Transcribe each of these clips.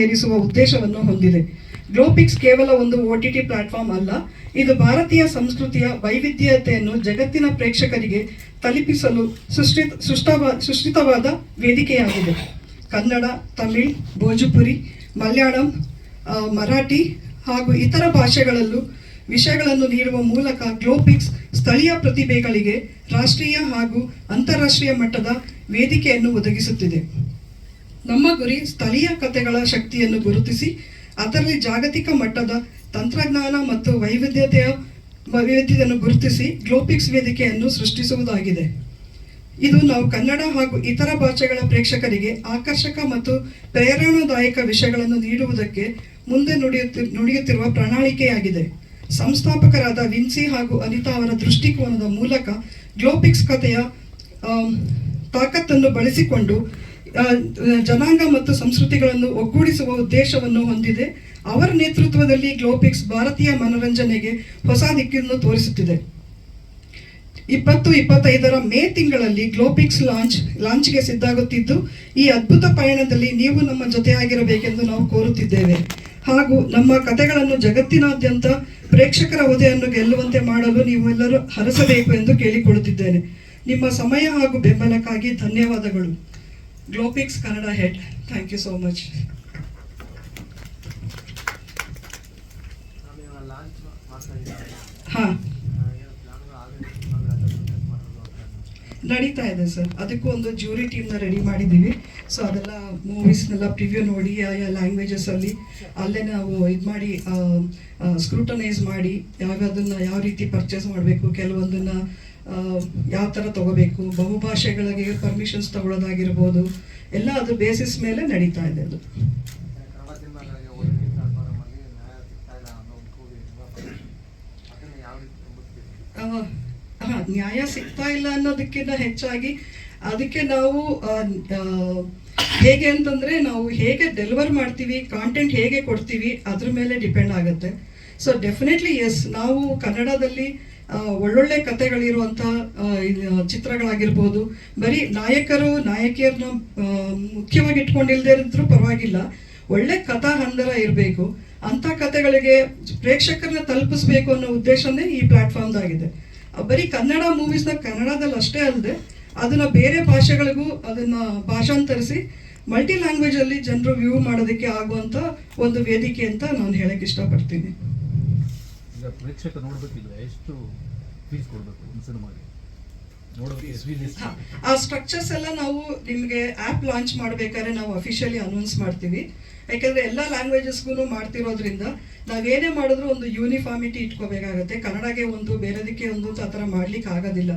ಏರಿಸುವ ಉದ್ದೇಶವನ್ನು ಹೊಂದಿದೆ. ಗ್ಲೋಪಿಕ್ಸ್ ಕೇವಲ ಒಂದು ಒಟಿಟಿ ಪ್ಲಾಟ್ಫಾರ್ಮ್ ಅಲ್ಲ, ಇದು ಭಾರತೀಯ ಸಂಸ್ಕೃತಿಯ ವೈವಿಧ್ಯತೆಯನ್ನು ಜಗತ್ತಿನ ಪ್ರೇಕ್ಷಕರಿಗೆ ತಲುಪಿಸಲು ಸೃಷ್ಟಿ, ಸೃಷ್ಟವ, ಸೃಷ್ಟಿತವಾದ ವೇದಿಕೆಯಾಗಿದೆ. ಕನ್ನಡ, ತಮಿಳ್, ಭೋಜಪುರಿ, ಮಲಯಾಳಂ ಮರಾಠಿ ಹಾಗೂ ಇತರ ಭಾಷೆಗಳಲ್ಲೂ ವಿಷಯಗಳನ್ನು ನೀಡುವ ಮೂಲಕ ಗ್ಲೋಪಿಕ್ಸ್ ಸ್ಥಳೀಯ ಪ್ರತಿಭೆಗಳಿಗೆ ರಾಷ್ಟ್ರೀಯ ಹಾಗೂ ಅಂತಾರಾಷ್ಟ್ರೀಯ ಮಟ್ಟದ ವೇದಿಕೆಯನ್ನು ಒದಗಿಸುತ್ತಿದೆ. ನಮ್ಮ ಗುರಿ ಸ್ಥಳೀಯ ಕಥೆಗಳ ಶಕ್ತಿಯನ್ನು ಗುರುತಿಸಿ, ಅದರಲ್ಲಿ ಜಾಗತಿಕ ಮಟ್ಟದ ತಂತ್ರಜ್ಞಾನ ಮತ್ತು ವೈವಿಧ್ಯತೆಯ ವೈವಿಧ್ಯತೆಯನ್ನು ಗುರುತಿಸಿ ಗ್ಲೋಪಿಕ್ಸ್ ವೇದಿಕೆಯನ್ನು ಸೃಷ್ಟಿಸುವುದಾಗಿದೆ. ಇದು ನಾವು ಕನ್ನಡ ಹಾಗೂ ಇತರ ಭಾಷೆಗಳ ಪ್ರೇಕ್ಷಕರಿಗೆ ಆಕರ್ಷಕ ಮತ್ತು ಪ್ರೇರಣಾದಾಯಕ ವಿಷಯಗಳನ್ನು ನೀಡುವುದಕ್ಕೆ ಮುಂದೆ ನುಡಿಯುತ್ತಿ, ನುಡಿಯುತ್ತಿರುವ ಪ್ರಣಾಳಿಕೆಯಾಗಿದೆ. ಸಂಸ್ಥಾಪಕರಾದ ವಿನ್ಸಿ ಹಾಗೂ ಅನಿತಾ ಅವರ ದೃಷ್ಟಿಕೋನದ ಮೂಲಕ ಗ್ಲೋಪಿಕ್ಸ್ ಕಥೆಯ ತಾಕತ್ತನ್ನು ಬಳಸಿಕೊಂಡು ಜನಾಂಗ ಮತ್ತು ಸಂಸ್ಕೃತಿಗಳನ್ನು ಒಗ್ಗೂಡಿಸುವ ಉದ್ದೇಶವನ್ನು ಹೊಂದಿದೆ. ಅವರ ನೇತೃತ್ವದಲ್ಲಿ ಗ್ಲೋಪಿಕ್ಸ್ ಭಾರತೀಯ ಮನೋರಂಜನೆಗೆ ಹೊಸ ದಿಕ್ಕನ್ನು ತೋರಿಸುತ್ತಿದೆ. ಇಪ್ಪತ್ತು ಇಪ್ಪತ್ತೈದರ ಮೇ ತಿಂಗಳಲ್ಲಿ ಗ್ಲೋಪಿಕ್ಸ್ ಲಾಂಚ್ ಲಾಂಚ್ಗೆ ಸಿದ್ಧಾಗುತ್ತಿದ್ದು, ಈ ಅದ್ಭುತ ಪಯಣದಲ್ಲಿ ನೀವು ನಮ್ಮ ಜೊತೆಯಾಗಿರಬೇಕೆಂದು ನಾವು ಕೋರುತ್ತಿದ್ದೇವೆ. ಹಾಗೂ ನಮ್ಮ ಕಥೆಗಳನ್ನು ಜಗತ್ತಿನಾದ್ಯಂತ ಪ್ರೇಕ್ಷಕರ ಹುದೆಯನ್ನು ಗೆಲ್ಲುವಂತೆ ಮಾಡಲು ನೀವೆಲ್ಲರೂ ಹರಸಬೇಕು ಎಂದು ಕೇಳಿಕೊಳ್ಳುತ್ತಿದ್ದೇನೆ. ನಿಮ್ಮ ಸಮಯ ಹಾಗೂ ಬೆಂಬಲಕ್ಕಾಗಿ ಧನ್ಯವಾದಗಳು. Glopixs Kannada head thank you so much ಹಾಂ. ನಡೀತಾ ಇದೆ ಸರ್. ಅದಕ್ಕೂ ಒಂದು ಜ್ಯೂರಿ ಟೀಮ್ನ ರೆಡಿ ಮಾಡಿದ್ದೀವಿ. ಸೊ ಅದೆಲ್ಲ ಮೂವೀಸ್ನೆಲ್ಲ ಪ್ರಿವ್ಯೂ ನೋಡಿ ಆಯಾ ಲ್ಯಾಂಗ್ವೇಜಸ್ಸಲ್ಲಿ ಲ್ಯಾಂಗ್ವೇಜಸಲ್ಲಿ ಅಲ್ಲೇ. ನಾವು ಇದು ಮಾಡಿ ಸ್ಕ್ರೂಟನೈಸ್ ಮಾಡಿ ಯಾವ್ಯಾವುದನ್ನ ಯಾವ ರೀತಿ ಪರ್ಚೇಸ್ ಮಾಡಬೇಕು ಕೆಲವೊಂದನ್ನ ಯಾವ ಥರ ತಗೋಬೇಕು? ಬಹುಭಾಷೆಗಳಿಗೆ ಪರ್ಮಿಷನ್ಸ್ ತಗೊಳ್ಳೋದಾಗಿರ್ಬೋದು ಎಲ್ಲ ಅದ್ರ ಬೇಸಿಸ್ ಮೇಲೆ ನಡೀತಾ ಇದೆ ಅದು. ಹಾಂ, ನ್ಯಾಯ ಸಿಗ್ತಾ ಇಲ್ಲ ಅನ್ನೋದಕ್ಕಿಂತ ಹೆಚ್ಚಾಗಿ ಅದಕ್ಕೆ ನಾವು ಹೇಗೆ ಅಂತಂದ್ರೆ ನಾವು ಹೇಗೆ ಡೆಲಿವರ್ ಮಾಡ್ತೀವಿ ಕಾಂಟೆಂಟ್ ಹೇಗೆ ಕೊಡ್ತೀವಿ, ಅದ್ರ ಮೇಲೆ ಡಿಪೆಂಡ್ ಆಗುತ್ತೆ. ಸೊ ಡೆಫಿನೆಟ್ಲಿ ಎಸ್ ನಾವು ಕನ್ನಡದಲ್ಲಿ ಒಳ್ಳೊಳ್ಳೆ ಕಥೆಗಳಿರುವಂತಹ ಚಿತ್ರಗಳಾಗಿರ್ಬೋದು. ಬರೀ ನಾಯಕರು ನಾಯಕಿಯರನ್ನ ಮುಖ್ಯವಾಗಿ ಇಟ್ಕೊಂಡಿಲ್ಲದೆ ಇದ್ರೂ ಪರವಾಗಿಲ್ಲ. ಒಳ್ಳೆ ಕಥಾ ಹಂದರ ಇರಬೇಕು. ಅಂಥ ಕಥೆಗಳಿಗೆ ಪ್ರೇಕ್ಷಕರನ್ನ ತಲುಪಿಸ್ಬೇಕು ಅನ್ನೋ ಉದ್ದೇಶನೇ ಈ ಪ್ಲಾಟ್ಫಾರ್ಮ್ದಾಗಿದೆ. ಬರೀ ಕನ್ನಡ ಮೂವೀಸ್ನ ಕನ್ನಡದಲ್ಲಿ ಅಷ್ಟೇ ಅಲ್ಲದೆ ಅದನ್ನ ಬೇರೆ ಭಾಷೆಗಳಿಗೂ ಅದನ್ನ ಭಾಷಾಂತರಿಸಿ ಮಲ್ಟಿ ಲ್ಯಾಂಗ್ವೇಜ್ ಅಲ್ಲಿ ಜನರು ವ್ಯೂ ಮಾಡೋದಕ್ಕೆ ಆಗುವಂತ ಒಂದು ವೇದಿಕೆ ಅಂತ ನಾನು ಹೇಳಕ್ ಇಷ್ಟಪಡ್ತೀನಿ. ಪ್ರೇಕ್ಷಕ ನೋಡ್ಬೇಕಿದ್ರೆ ಎಷ್ಟು ಫೀಸ್ ಕೊಡಬೇಕು ಒಂದು ಸಿನಿಮಾಗೆ ಆ ಸ್ಟ್ರಕ್ಚರ್ಸ್ ಎಲ್ಲ ನಾವು ನಿಮಗೆ ಆ್ಯಪ್ ಲಾಂಚ್ ಮಾಡಬೇಕಾದ್ರೆ ನಾವು ಅಫಿಷಿಯಲಿ ಅನೌನ್ಸ್ ಮಾಡ್ತೀವಿ. ಯಾಕಂದ್ರೆ ಎಲ್ಲ ಲ್ಯಾಂಗ್ವೇಜಸ್ಗೂ ಮಾಡ್ತಿರೋದ್ರಿಂದ ನಾವೇನೇ ಮಾಡಿದ್ರು ಒಂದು ಯೂನಿಫಾರ್ಮಿಟಿ ಇಟ್ಕೋಬೇಕಾಗತ್ತೆ. ಕನ್ನಡಗೆ ಒಂದು ಬೇರೆದಕ್ಕೆ ಒಂದು ಆ ಥರ ಮಾಡ್ಲಿಕ್ಕೆ ಆಗೋದಿಲ್ಲ.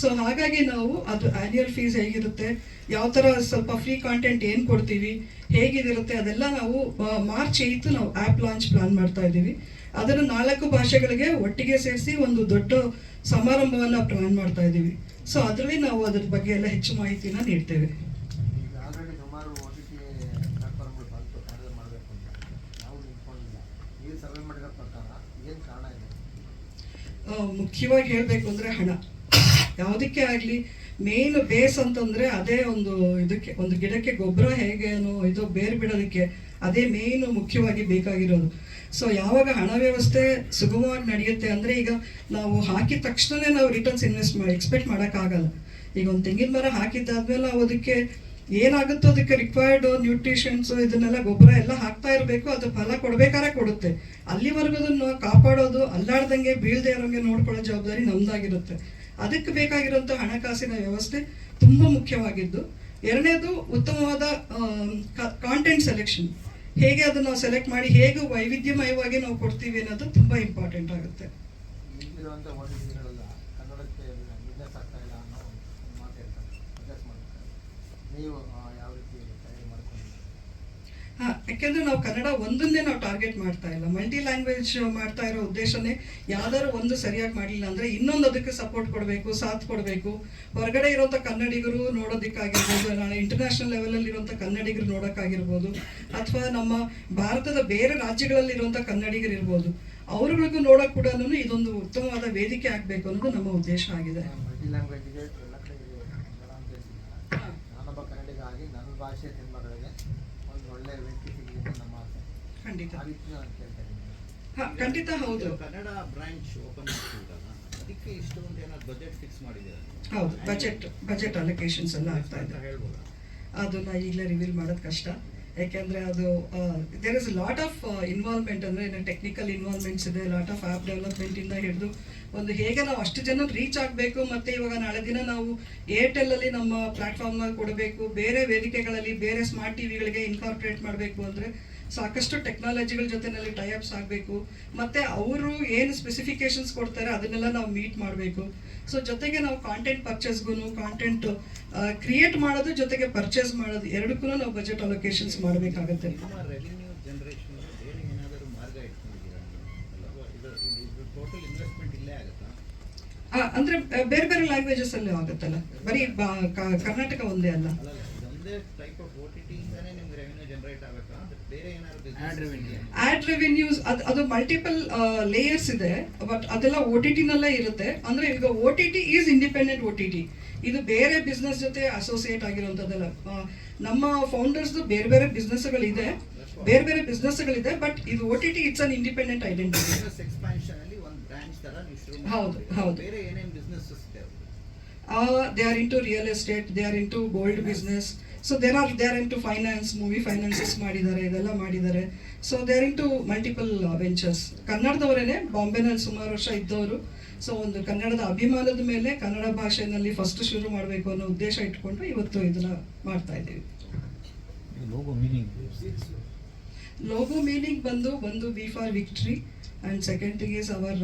ಸೊ ಹಾಗಾಗಿ ನಾವು ಅದು ಆ್ಯನ್ಯಲ್ ಫೀಸ್ ಹೇಗಿರುತ್ತೆ ಯಾವ ಥರ ಸ್ವಲ್ಪ ಫ್ರೀ ಕಾಂಟೆಂಟ್ ಏನು ಕೊಡ್ತೀವಿ ಹೇಗಿದಿರುತ್ತೆ ಅದೆಲ್ಲ ನಾವು ಮಾರ್ಚ್ ಏಯ್ತು ನಾವು ಆ್ಯಪ್ ಲಾಂಚ್ ಪ್ಲಾನ್ ಮಾಡ್ತಾ ಇದ್ದೀವಿ. ಅದನ್ನು ನಾಲ್ಕು ಭಾಷೆಗಳಿಗೆ ಒಟ್ಟಿಗೆ ಸೇರಿಸಿ ಒಂದು ದೊಡ್ಡ ಸಮಾರಂಭವನ್ನು ಪ್ಲಾನ್ ಮಾಡ್ತಾ ಇದ್ದೀವಿ. ಸೊ ಅದರಲ್ಲಿ ನಾವು ಅದ್ರ ಬಗ್ಗೆ ಎಲ್ಲ ಹೆಚ್ಚು ಮಾಹಿತಿನ ನೀಡ್ತೇವೆ. ಮುಖ್ಯವಾಗಿ ಹೇಳಬೇಕು ಅಂದರೆ ಹಣ. ಯಾವುದಕ್ಕೆ ಆಗಲಿ ಮೇನ್ ಬೇಸ್ ಅಂತಂದರೆ ಅದೇ ಒಂದು ಇದಕ್ಕೆ ಒಂದು ಗಿಡಕ್ಕೆ ಗೊಬ್ಬರ ಹೇಗೆ ಅನ್ನೋ ಇದು ಬೇರು ಬಿಡೋದಕ್ಕೆ ಅದೇ ಮೇನ್ ಮುಖ್ಯವಾಗಿ ಬೇಕಾಗಿರೋದು. ಸೊ ಯಾವಾಗ ಹಣ ವ್ಯವಸ್ಥೆ ಸುಗಮವಾಗಿ ನಡೆಯುತ್ತೆ ಅಂದರೆ ಈಗ ನಾವು ಹಾಕಿದ ತಕ್ಷಣವೇ ನಾವು ರಿಟರ್ನ್ಸ್ ಇನ್ವೆಸ್ಟ್ ಮಾಡಿ ಎಕ್ಸ್ಪೆಕ್ಟ್ ಮಾಡೋಕ್ಕಾಗಲ್ಲ. ಈಗ ಒಂದು ತೆಂಗಿನ ಮರ ಹಾಕಿದ್ದಾದ್ಮೇಲೆ ನಾವು ಅದಕ್ಕೆ ಏನಾಗುತ್ತೋ ಅದಕ್ಕೆ ರಿಕ್ವೈರ್ಡ್ ನ್ಯೂಟ್ರಿಷನ್ಸ್ ಇದನ್ನೆಲ್ಲ ಗೊಬ್ಬರ ಎಲ್ಲ ಹಾಕ್ತಾ ಇರಬೇಕು, ಅದು ಫಲ ಕೊಡಬೇಕಾರೆ ಕೊಡುತ್ತೆ. ಅಲ್ಲಿವರೆಗೂ ಅದನ್ನು ಕಾಪಾಡೋದು, ಅಲ್ಲಾಡ್ದಂಗೆ ಬೀಳದೆ ಇರೋಂಗೆ ನೋಡ್ಕೊಳ್ಳೋ ಜವಾಬ್ದಾರಿ ನಮ್ದಾಗಿರುತ್ತೆ. ಅದಕ್ಕೆ ಬೇಕಾಗಿರುವಂಥ ಹಣಕಾಸಿನ ವ್ಯವಸ್ಥೆ ತುಂಬ ಮುಖ್ಯವಾಗಿದ್ದು. ಎರಡನೇದು ಉತ್ತಮವಾದ ಕಾಂಟೆಂಟ್ ಸೆಲೆಕ್ಷನ್ ಹೇಗೆ ಅದನ್ನು ನಾವು ಸೆಲೆಕ್ಟ್ ಮಾಡಿ ಹೇಗೆ ವೈವಿಧ್ಯಮಯವಾಗಿ ನಾವು ಕೊಡ್ತೀವಿ ಅನ್ನೋದು ತುಂಬ ಇಂಪಾರ್ಟೆಂಟ್ ಆಗುತ್ತೆ. ಈಗಿರುವಂಥ ಯಾಕೆಂದ್ರೆ ನಾವು ಕನ್ನಡ ಒಂದನ್ನೇ ನಾವು ಟಾರ್ಗೆಟ್ ಮಾಡ್ತಾ ಇಲ್ಲ. ಮಲ್ಟಿ ಲ್ಯಾಂಗ್ವೇಜ್ ಮಾಡ್ತಾ ಇರೋ ಉದ್ದೇಶನೇ ಯಾವ್ದಾದ್ರು ಒಂದು ಸರಿಯಾಗಿ ಮಾಡಲಿಲ್ಲ ಅಂದ್ರೆ ಇನ್ನೊಂದು ಅದಕ್ಕೆ ಸಪೋರ್ಟ್ ಕೊಡಬೇಕು, ಸಾಥ್ ಕೊಡಬೇಕು. ಹೊರಗಡೆ ಇರೋಂಥ ಕನ್ನಡಿಗರು ನೋಡೋದಕ್ಕಾಗಿರ್ಬೋದು, ನಾಳೆ ಇಂಟರ್ನ್ಯಾಷನಲ್ ಲೆವೆಲಲ್ಲಿ ಇರುವಂಥ ಕನ್ನಡಿಗರು ನೋಡೋಕ್ಕಾಗಿರ್ಬೋದು, ಅಥವಾ ನಮ್ಮ ಭಾರತದ ಬೇರೆ ರಾಜ್ಯಗಳಲ್ಲಿ ಇರುವಂಥ ಕನ್ನಡಿಗರು ಇರ್ಬೋದು ಅವ್ರುಗಳಿಗೂ ನೋಡೋಕೆ ಕೂಡ ಇದೊಂದು ಉತ್ತಮವಾದ ವೇದಿಕೆ ಆಗಬೇಕು ಅನ್ನೋದು ನಮ್ಮ ಉದ್ದೇಶ ಆಗಿದೆ ಮಲ್ಟಿ ಲ್ಯಾಂಗ್ವೇಜ್ಗೆ ಎಲ್ಲ ಕಡೆ ಇದೆ ಕನ್ನಡ ಅಂತ ಹೇಳ್ತಿಲ್ಲ ನಾನೊಬ್ಬ ಕನ್ನಡಿಗ ಆಗಿ ನನ್ನ ಭಾಷೆ ಸಿನಿಮಾಗಳಿಗೆ ಒಂದು ಒಳ್ಳೆಯ ವೇದಿಕೆ ಸಿಗಲಿ ಅಂತ ನಮ್ಮ ಖಂಡಿತ. ಹಾ ಖಂಡಿತ ಹೌದು. ಕನ್ನಡ ಬ್ರಾಂಚ್ ಓಪನ್ ಅದಕ್ಕೆ ಇಷ್ಟೊಂದು ಏನಾದ್ರು ಬಜೆಟ್ ಫಿಕ್ಸ್ ಮಾಡಿದ್ದೀರಾ? ಹೌದು ಬಜೆಟ್ ಬಜೆಟ್ ಅಲೋಕೇಶನ್ಸ್ ಎಲ್ಲ ಆಗ್ತಾ ಇದೆ. ಹೇಳ್ಬೋದಾ? ಅದನ್ನ ಈಗಲೇ ರಿವೀಲ್ ಮಾಡೋದು ಕಷ್ಟ. ಯಾಕೆಂದ್ರೆ ಅದು there is lot of involvement ಅಂದ್ರೆ ಟೆಕ್ನಿಕಲ್ ಇನ್ವಾಲ್ವ್ಮೆಂಟ್ಸ್ ಇದೆ ಲಾಟ್ ಆಫ್ ಆ್ಯಪ್ ಡೆವಲಪ್ಮೆಂಟಿಂದ ಹಿಡಿದು ಒಂದು ಹೇಗೆ ನಾವು ಅಷ್ಟು ಜನ ರೀಚ್ ಆಗಬೇಕು ಮತ್ತೆ ಇವಾಗ ನಾಳೆ ದಿನ ನಾವು ಏರ್ಟೆಲ್ ಅಲ್ಲಿ ನಮ್ಮ ಪ್ಲಾಟ್ಫಾರ್ಮ್ನ ಕೊಡಬೇಕು ಬೇರೆ ವೇದಿಕೆಗಳಲ್ಲಿ ಬೇರೆ ಸ್ಮಾರ್ಟ್ ಟಿವಿಗಳಿಗೆ ಇನ್ಕಾರ್ಪೊರೇಟ್ ಮಾಡಬೇಕು ಅಂದ್ರೆ ಸಾಕಷ್ಟು ಟೆಕ್ನಾಲಜಿಗಳ ಜೊತೆನಲ್ಲಿ ಟೈಅಪ್ಸ್ ಆಗಬೇಕು. ಮತ್ತು ಅವರು ಏನು ಸ್ಪೆಸಿಫಿಕೇಶನ್ಸ್ ಕೊಡ್ತಾರೆ ಅದನ್ನೆಲ್ಲ ನಾವು ಮೀಟ್ ಮಾಡಬೇಕು. ಸೊ ಜೊತೆಗೆ ನಾವು ಕಾಂಟೆಂಟ್ ಪರ್ಚೇಸ್ಗೂ ಕಾಂಟೆಂಟ್ ಕ್ರಿಯೇಟ್ ಮಾಡೋದು ಜೊತೆಗೆ ಪರ್ಚೇಸ್ ಮಾಡೋದು ಎರಡಕ್ಕೂ ನಾವು ಬಜೆಟ್ ಅಲೋಕೇಶನ್ಸ್ ಮಾಡಬೇಕಾಗತ್ತೆ. ಅಂದ್ರೆ ಬೇರೆ ಬೇರೆ ಲ್ಯಾಂಗ್ವೇಜಸ್ ಅಲ್ಲೂ ಆಗುತ್ತಲ್ಲ. ಬರೀ ಕರ್ನಾಟಕ ಒಂದೇ ಅಲ್ಲ. ಆಡ್ ರೆವಿನ್ಯೂಸ್ ಅದು ಅದು ಮಲ್ಟಿಪಲ್ ಲೇಯರ್ಸ್ ಇದೆ ಬಟ್ ಅದೆಲ್ಲ ಒ ಟಿ ಟಿನಲ್ಲೇ ಇರುತ್ತೆ. ಅಂದ್ರೆ ಈಗ O T T is independent O T T ಇದು ಬೇರೆ ಬಿಸ್ನೆಸ್ ಜೊತೆ ಅಸೋಸಿಯೇಟ್ ಆಗಿರುವಂಥದ್ದೆಲ್ಲ ನಮ್ಮ ಫೌಂಡರ್ಸ್ದು ಬೇರೆ ಬೇರೆ ಬಿಸ್ನೆಸ್ಗಳಿದೆ ಬೇರೆ ಬೇರೆ ಬಿಸ್ನೆಸ್ಗಳಿದೆ ಬಟ್ ಇದು O T T it's an independent identity business expansion ಅಲ್ಲಿ ಒಂದು ಬ್ರಾಂಚ್ ತರ ನೀವು ಹೌದು, ಹೌದು. They are into real estate they are into gold business so there are they are to finance movie finances ಮಾಡಿದ್ದಾರೆ ಇದೆಲ್ಲ ಮಾಡಿದ್ದಾರೆ. So they are to multiple ventures ಕನ್ನಡದವರೇನೆ ಬಾಂಬೆನಲ್ಲಿ ಸುಮಾರು ವರ್ಷ ಇದ್ದವರು. ಸೊ ಒಂದು ಕನ್ನಡದ ಅಭಿಮಾನದ ಮೇಲೆ ಕನ್ನಡ ಭಾಷೆನಲ್ಲಿ ಫಸ್ಟ್ ಶುರು ಮಾಡಬೇಕು ಅನ್ನೋ ಉದ್ದೇಶ ಇಟ್ಕೊಂಡು ಇವತ್ತು ಇದನ್ನ ಮಾಡ್ತಾ ಇದ್ದೀವಿ. ಲೋಗೋ ಮೀನಿಂಗ್ ಲೋಗೋ ಮೀನಿಂಗ್ ಬಂದು ಒಂದು V for victory and second thing is our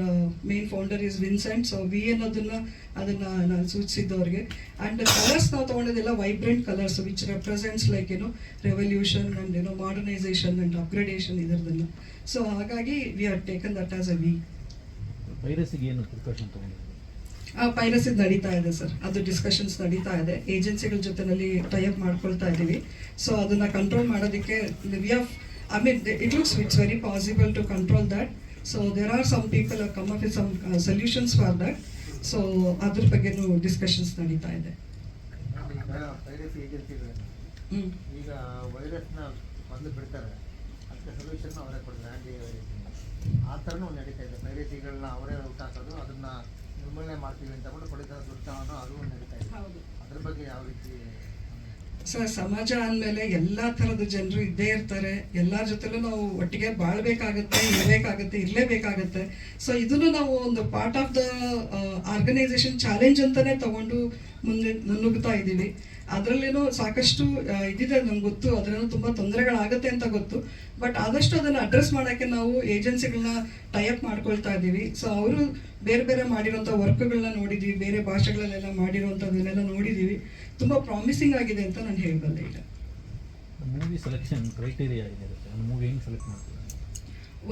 main founder is Vincent so V ಅನ್ನೋದನ್ನ ಅದನ್ನು ನಾನು ಸೂಚಿಸಿದ್ದವ್ರಿಗೆ. ಆ್ಯಂಡ್ ಕಲರ್ಸ್ ನಾವು ತೊಗೊಂಡಿದ್ದೆಲ್ಲ vibrant colours which represents like ಏನೋ ರೆವಲ್ಯೂಷನ್ ಆ್ಯಂಡ್ ಏನೋ ಮಾಡರ್ನೈಸೇಷನ್ ಆ್ಯಂಡ್ ಅಪ್ಗ್ರೇಡೇಷನ್ ಇದರದನ್ನ ಸೊ ಹಾಗಾಗಿ we are taken that as a V ಪೈರಸಿಗೆ ಏನು ಪ್ರಿಕಾಷನ್ ತಗೊಂಡಿದ್ದೀವಿ ಪೈರಸಿ ನಡೀತಾ ಇದೆ ಸರ್. ಅದು ಡಿಸ್ಕಷನ್ಸ್ ನಡೀತಾ ಇದೆ. ಏಜೆನ್ಸಿಗಳ ಜೊತೆನಲ್ಲಿ ಟೈಅಪ್ ಮಾಡ್ಕೊಳ್ತಾ ಇದ್ದೀವಿ ಸೊ ಅದನ್ನು ಕಂಟ್ರೋಲ್ ಮಾಡೋದಕ್ಕೆ we of I mean it looks it's very possible to control so there are some people come up with some solutions for that so ಅದ್ರ ಬಗ್ಗೆನೂ ಡಿಸ್ಕಷನ್ಸ್ ನಡೀತಾ ಇದೆ. ಈಗ ವೈರಸ್ನ ಬಂದು ಬಿಡ್ತಾರೆ. ಅದಕ್ಕೆ ಸೊಲ್ಯೂಷನ್ ಅವರೇ ಕೊಡ್ತಾರೆ. ಆ ಥರನೂ ನಡೀತಾ ಇದೆ. ಪೈರಸಿಗಳನ್ನ ಅವರೇ ಹುಟ್ಟಾಕೋದು ಅದನ್ನ ನಿರ್ಮೂಲನೆ ಮಾಡ್ತೀವಿ ಅಂತ ಕೂಡ ಪಡಿತರ ದುಡ್ತಾವನು ಅದು ನಡೀತಾ ಇದೆ. ಅದ್ರ ಬಗ್ಗೆ ಯಾವ ರೀತಿ ಸರ್ ಸಮಾಜ ಅಂದಮೇಲೆ ಎಲ್ಲ ಥರದ ಜನರು ಇದ್ದೇ ಇರ್ತಾರೆ. ಎಲ್ಲರ ಜೊತೆಲೂ ನಾವು ಒಟ್ಟಿಗೆ ಬಾಳ್ಬೇಕಾಗತ್ತೆ, ಇರಬೇಕಾಗತ್ತೆ, ಇರಲೇಬೇಕಾಗತ್ತೆ. ಸೊ ಇದನ್ನು ನಾವು ಒಂದು part of the organisation challenge ಅಂತಲೇ ತಗೊಂಡು ಮುಂದೆ ನುಗ್ಗುತ್ತಾ ಇದ್ದೀವಿ. ಅದರಲ್ಲೇನೋ ಸಾಕಷ್ಟು ಇದಿದೆ ನಂಗೆ ಗೊತ್ತು. ಅದರಲ್ಲೂ ತುಂಬ ತೊಂದರೆಗಳಾಗುತ್ತೆ ಅಂತ ಗೊತ್ತು. ಬಟ್ ಆದಷ್ಟು ಅದನ್ನು ಅಡ್ರೆಸ್ ಮಾಡೋಕ್ಕೆ ನಾವು ಏಜೆನ್ಸಿಗಳನ್ನ ಟೈಅಪ್ ಮಾಡ್ಕೊಳ್ತಾ ಇದ್ದೀವಿ. ಸೊ ಅವರು ಬೇರೆ ಬೇರೆ ಮಾಡಿರೋಂಥ ವರ್ಕ್ಗಳನ್ನ ನೋಡಿದ್ದೀವಿ ಬೇರೆ ಭಾಷೆಗಳಲ್ಲೆಲ್ಲ ಮಾಡಿರೋಂಥದ್ದನ್ನೆಲ್ಲ ನೋಡಿದ್ದೀವಿ ತುಂಬ ಪ್ರಾಮಿಸಿಂಗ್ ಆಗಿದೆ ಅಂತ ನಾನು ಹೇಳಬಲ್ಲೆ ಈಗ. ಮೂವಿ ಸೆಲೆಕ್ಷನ್ ಕ್ರೈಟೀರಿಯಾ ಏನಿರುತ್ತೆ ಒಂದು ಮೂವಿ ಹೆಂಗೆ ಸೆಲೆಕ್ಟ್ ಮಾಡ್ತೀವಿ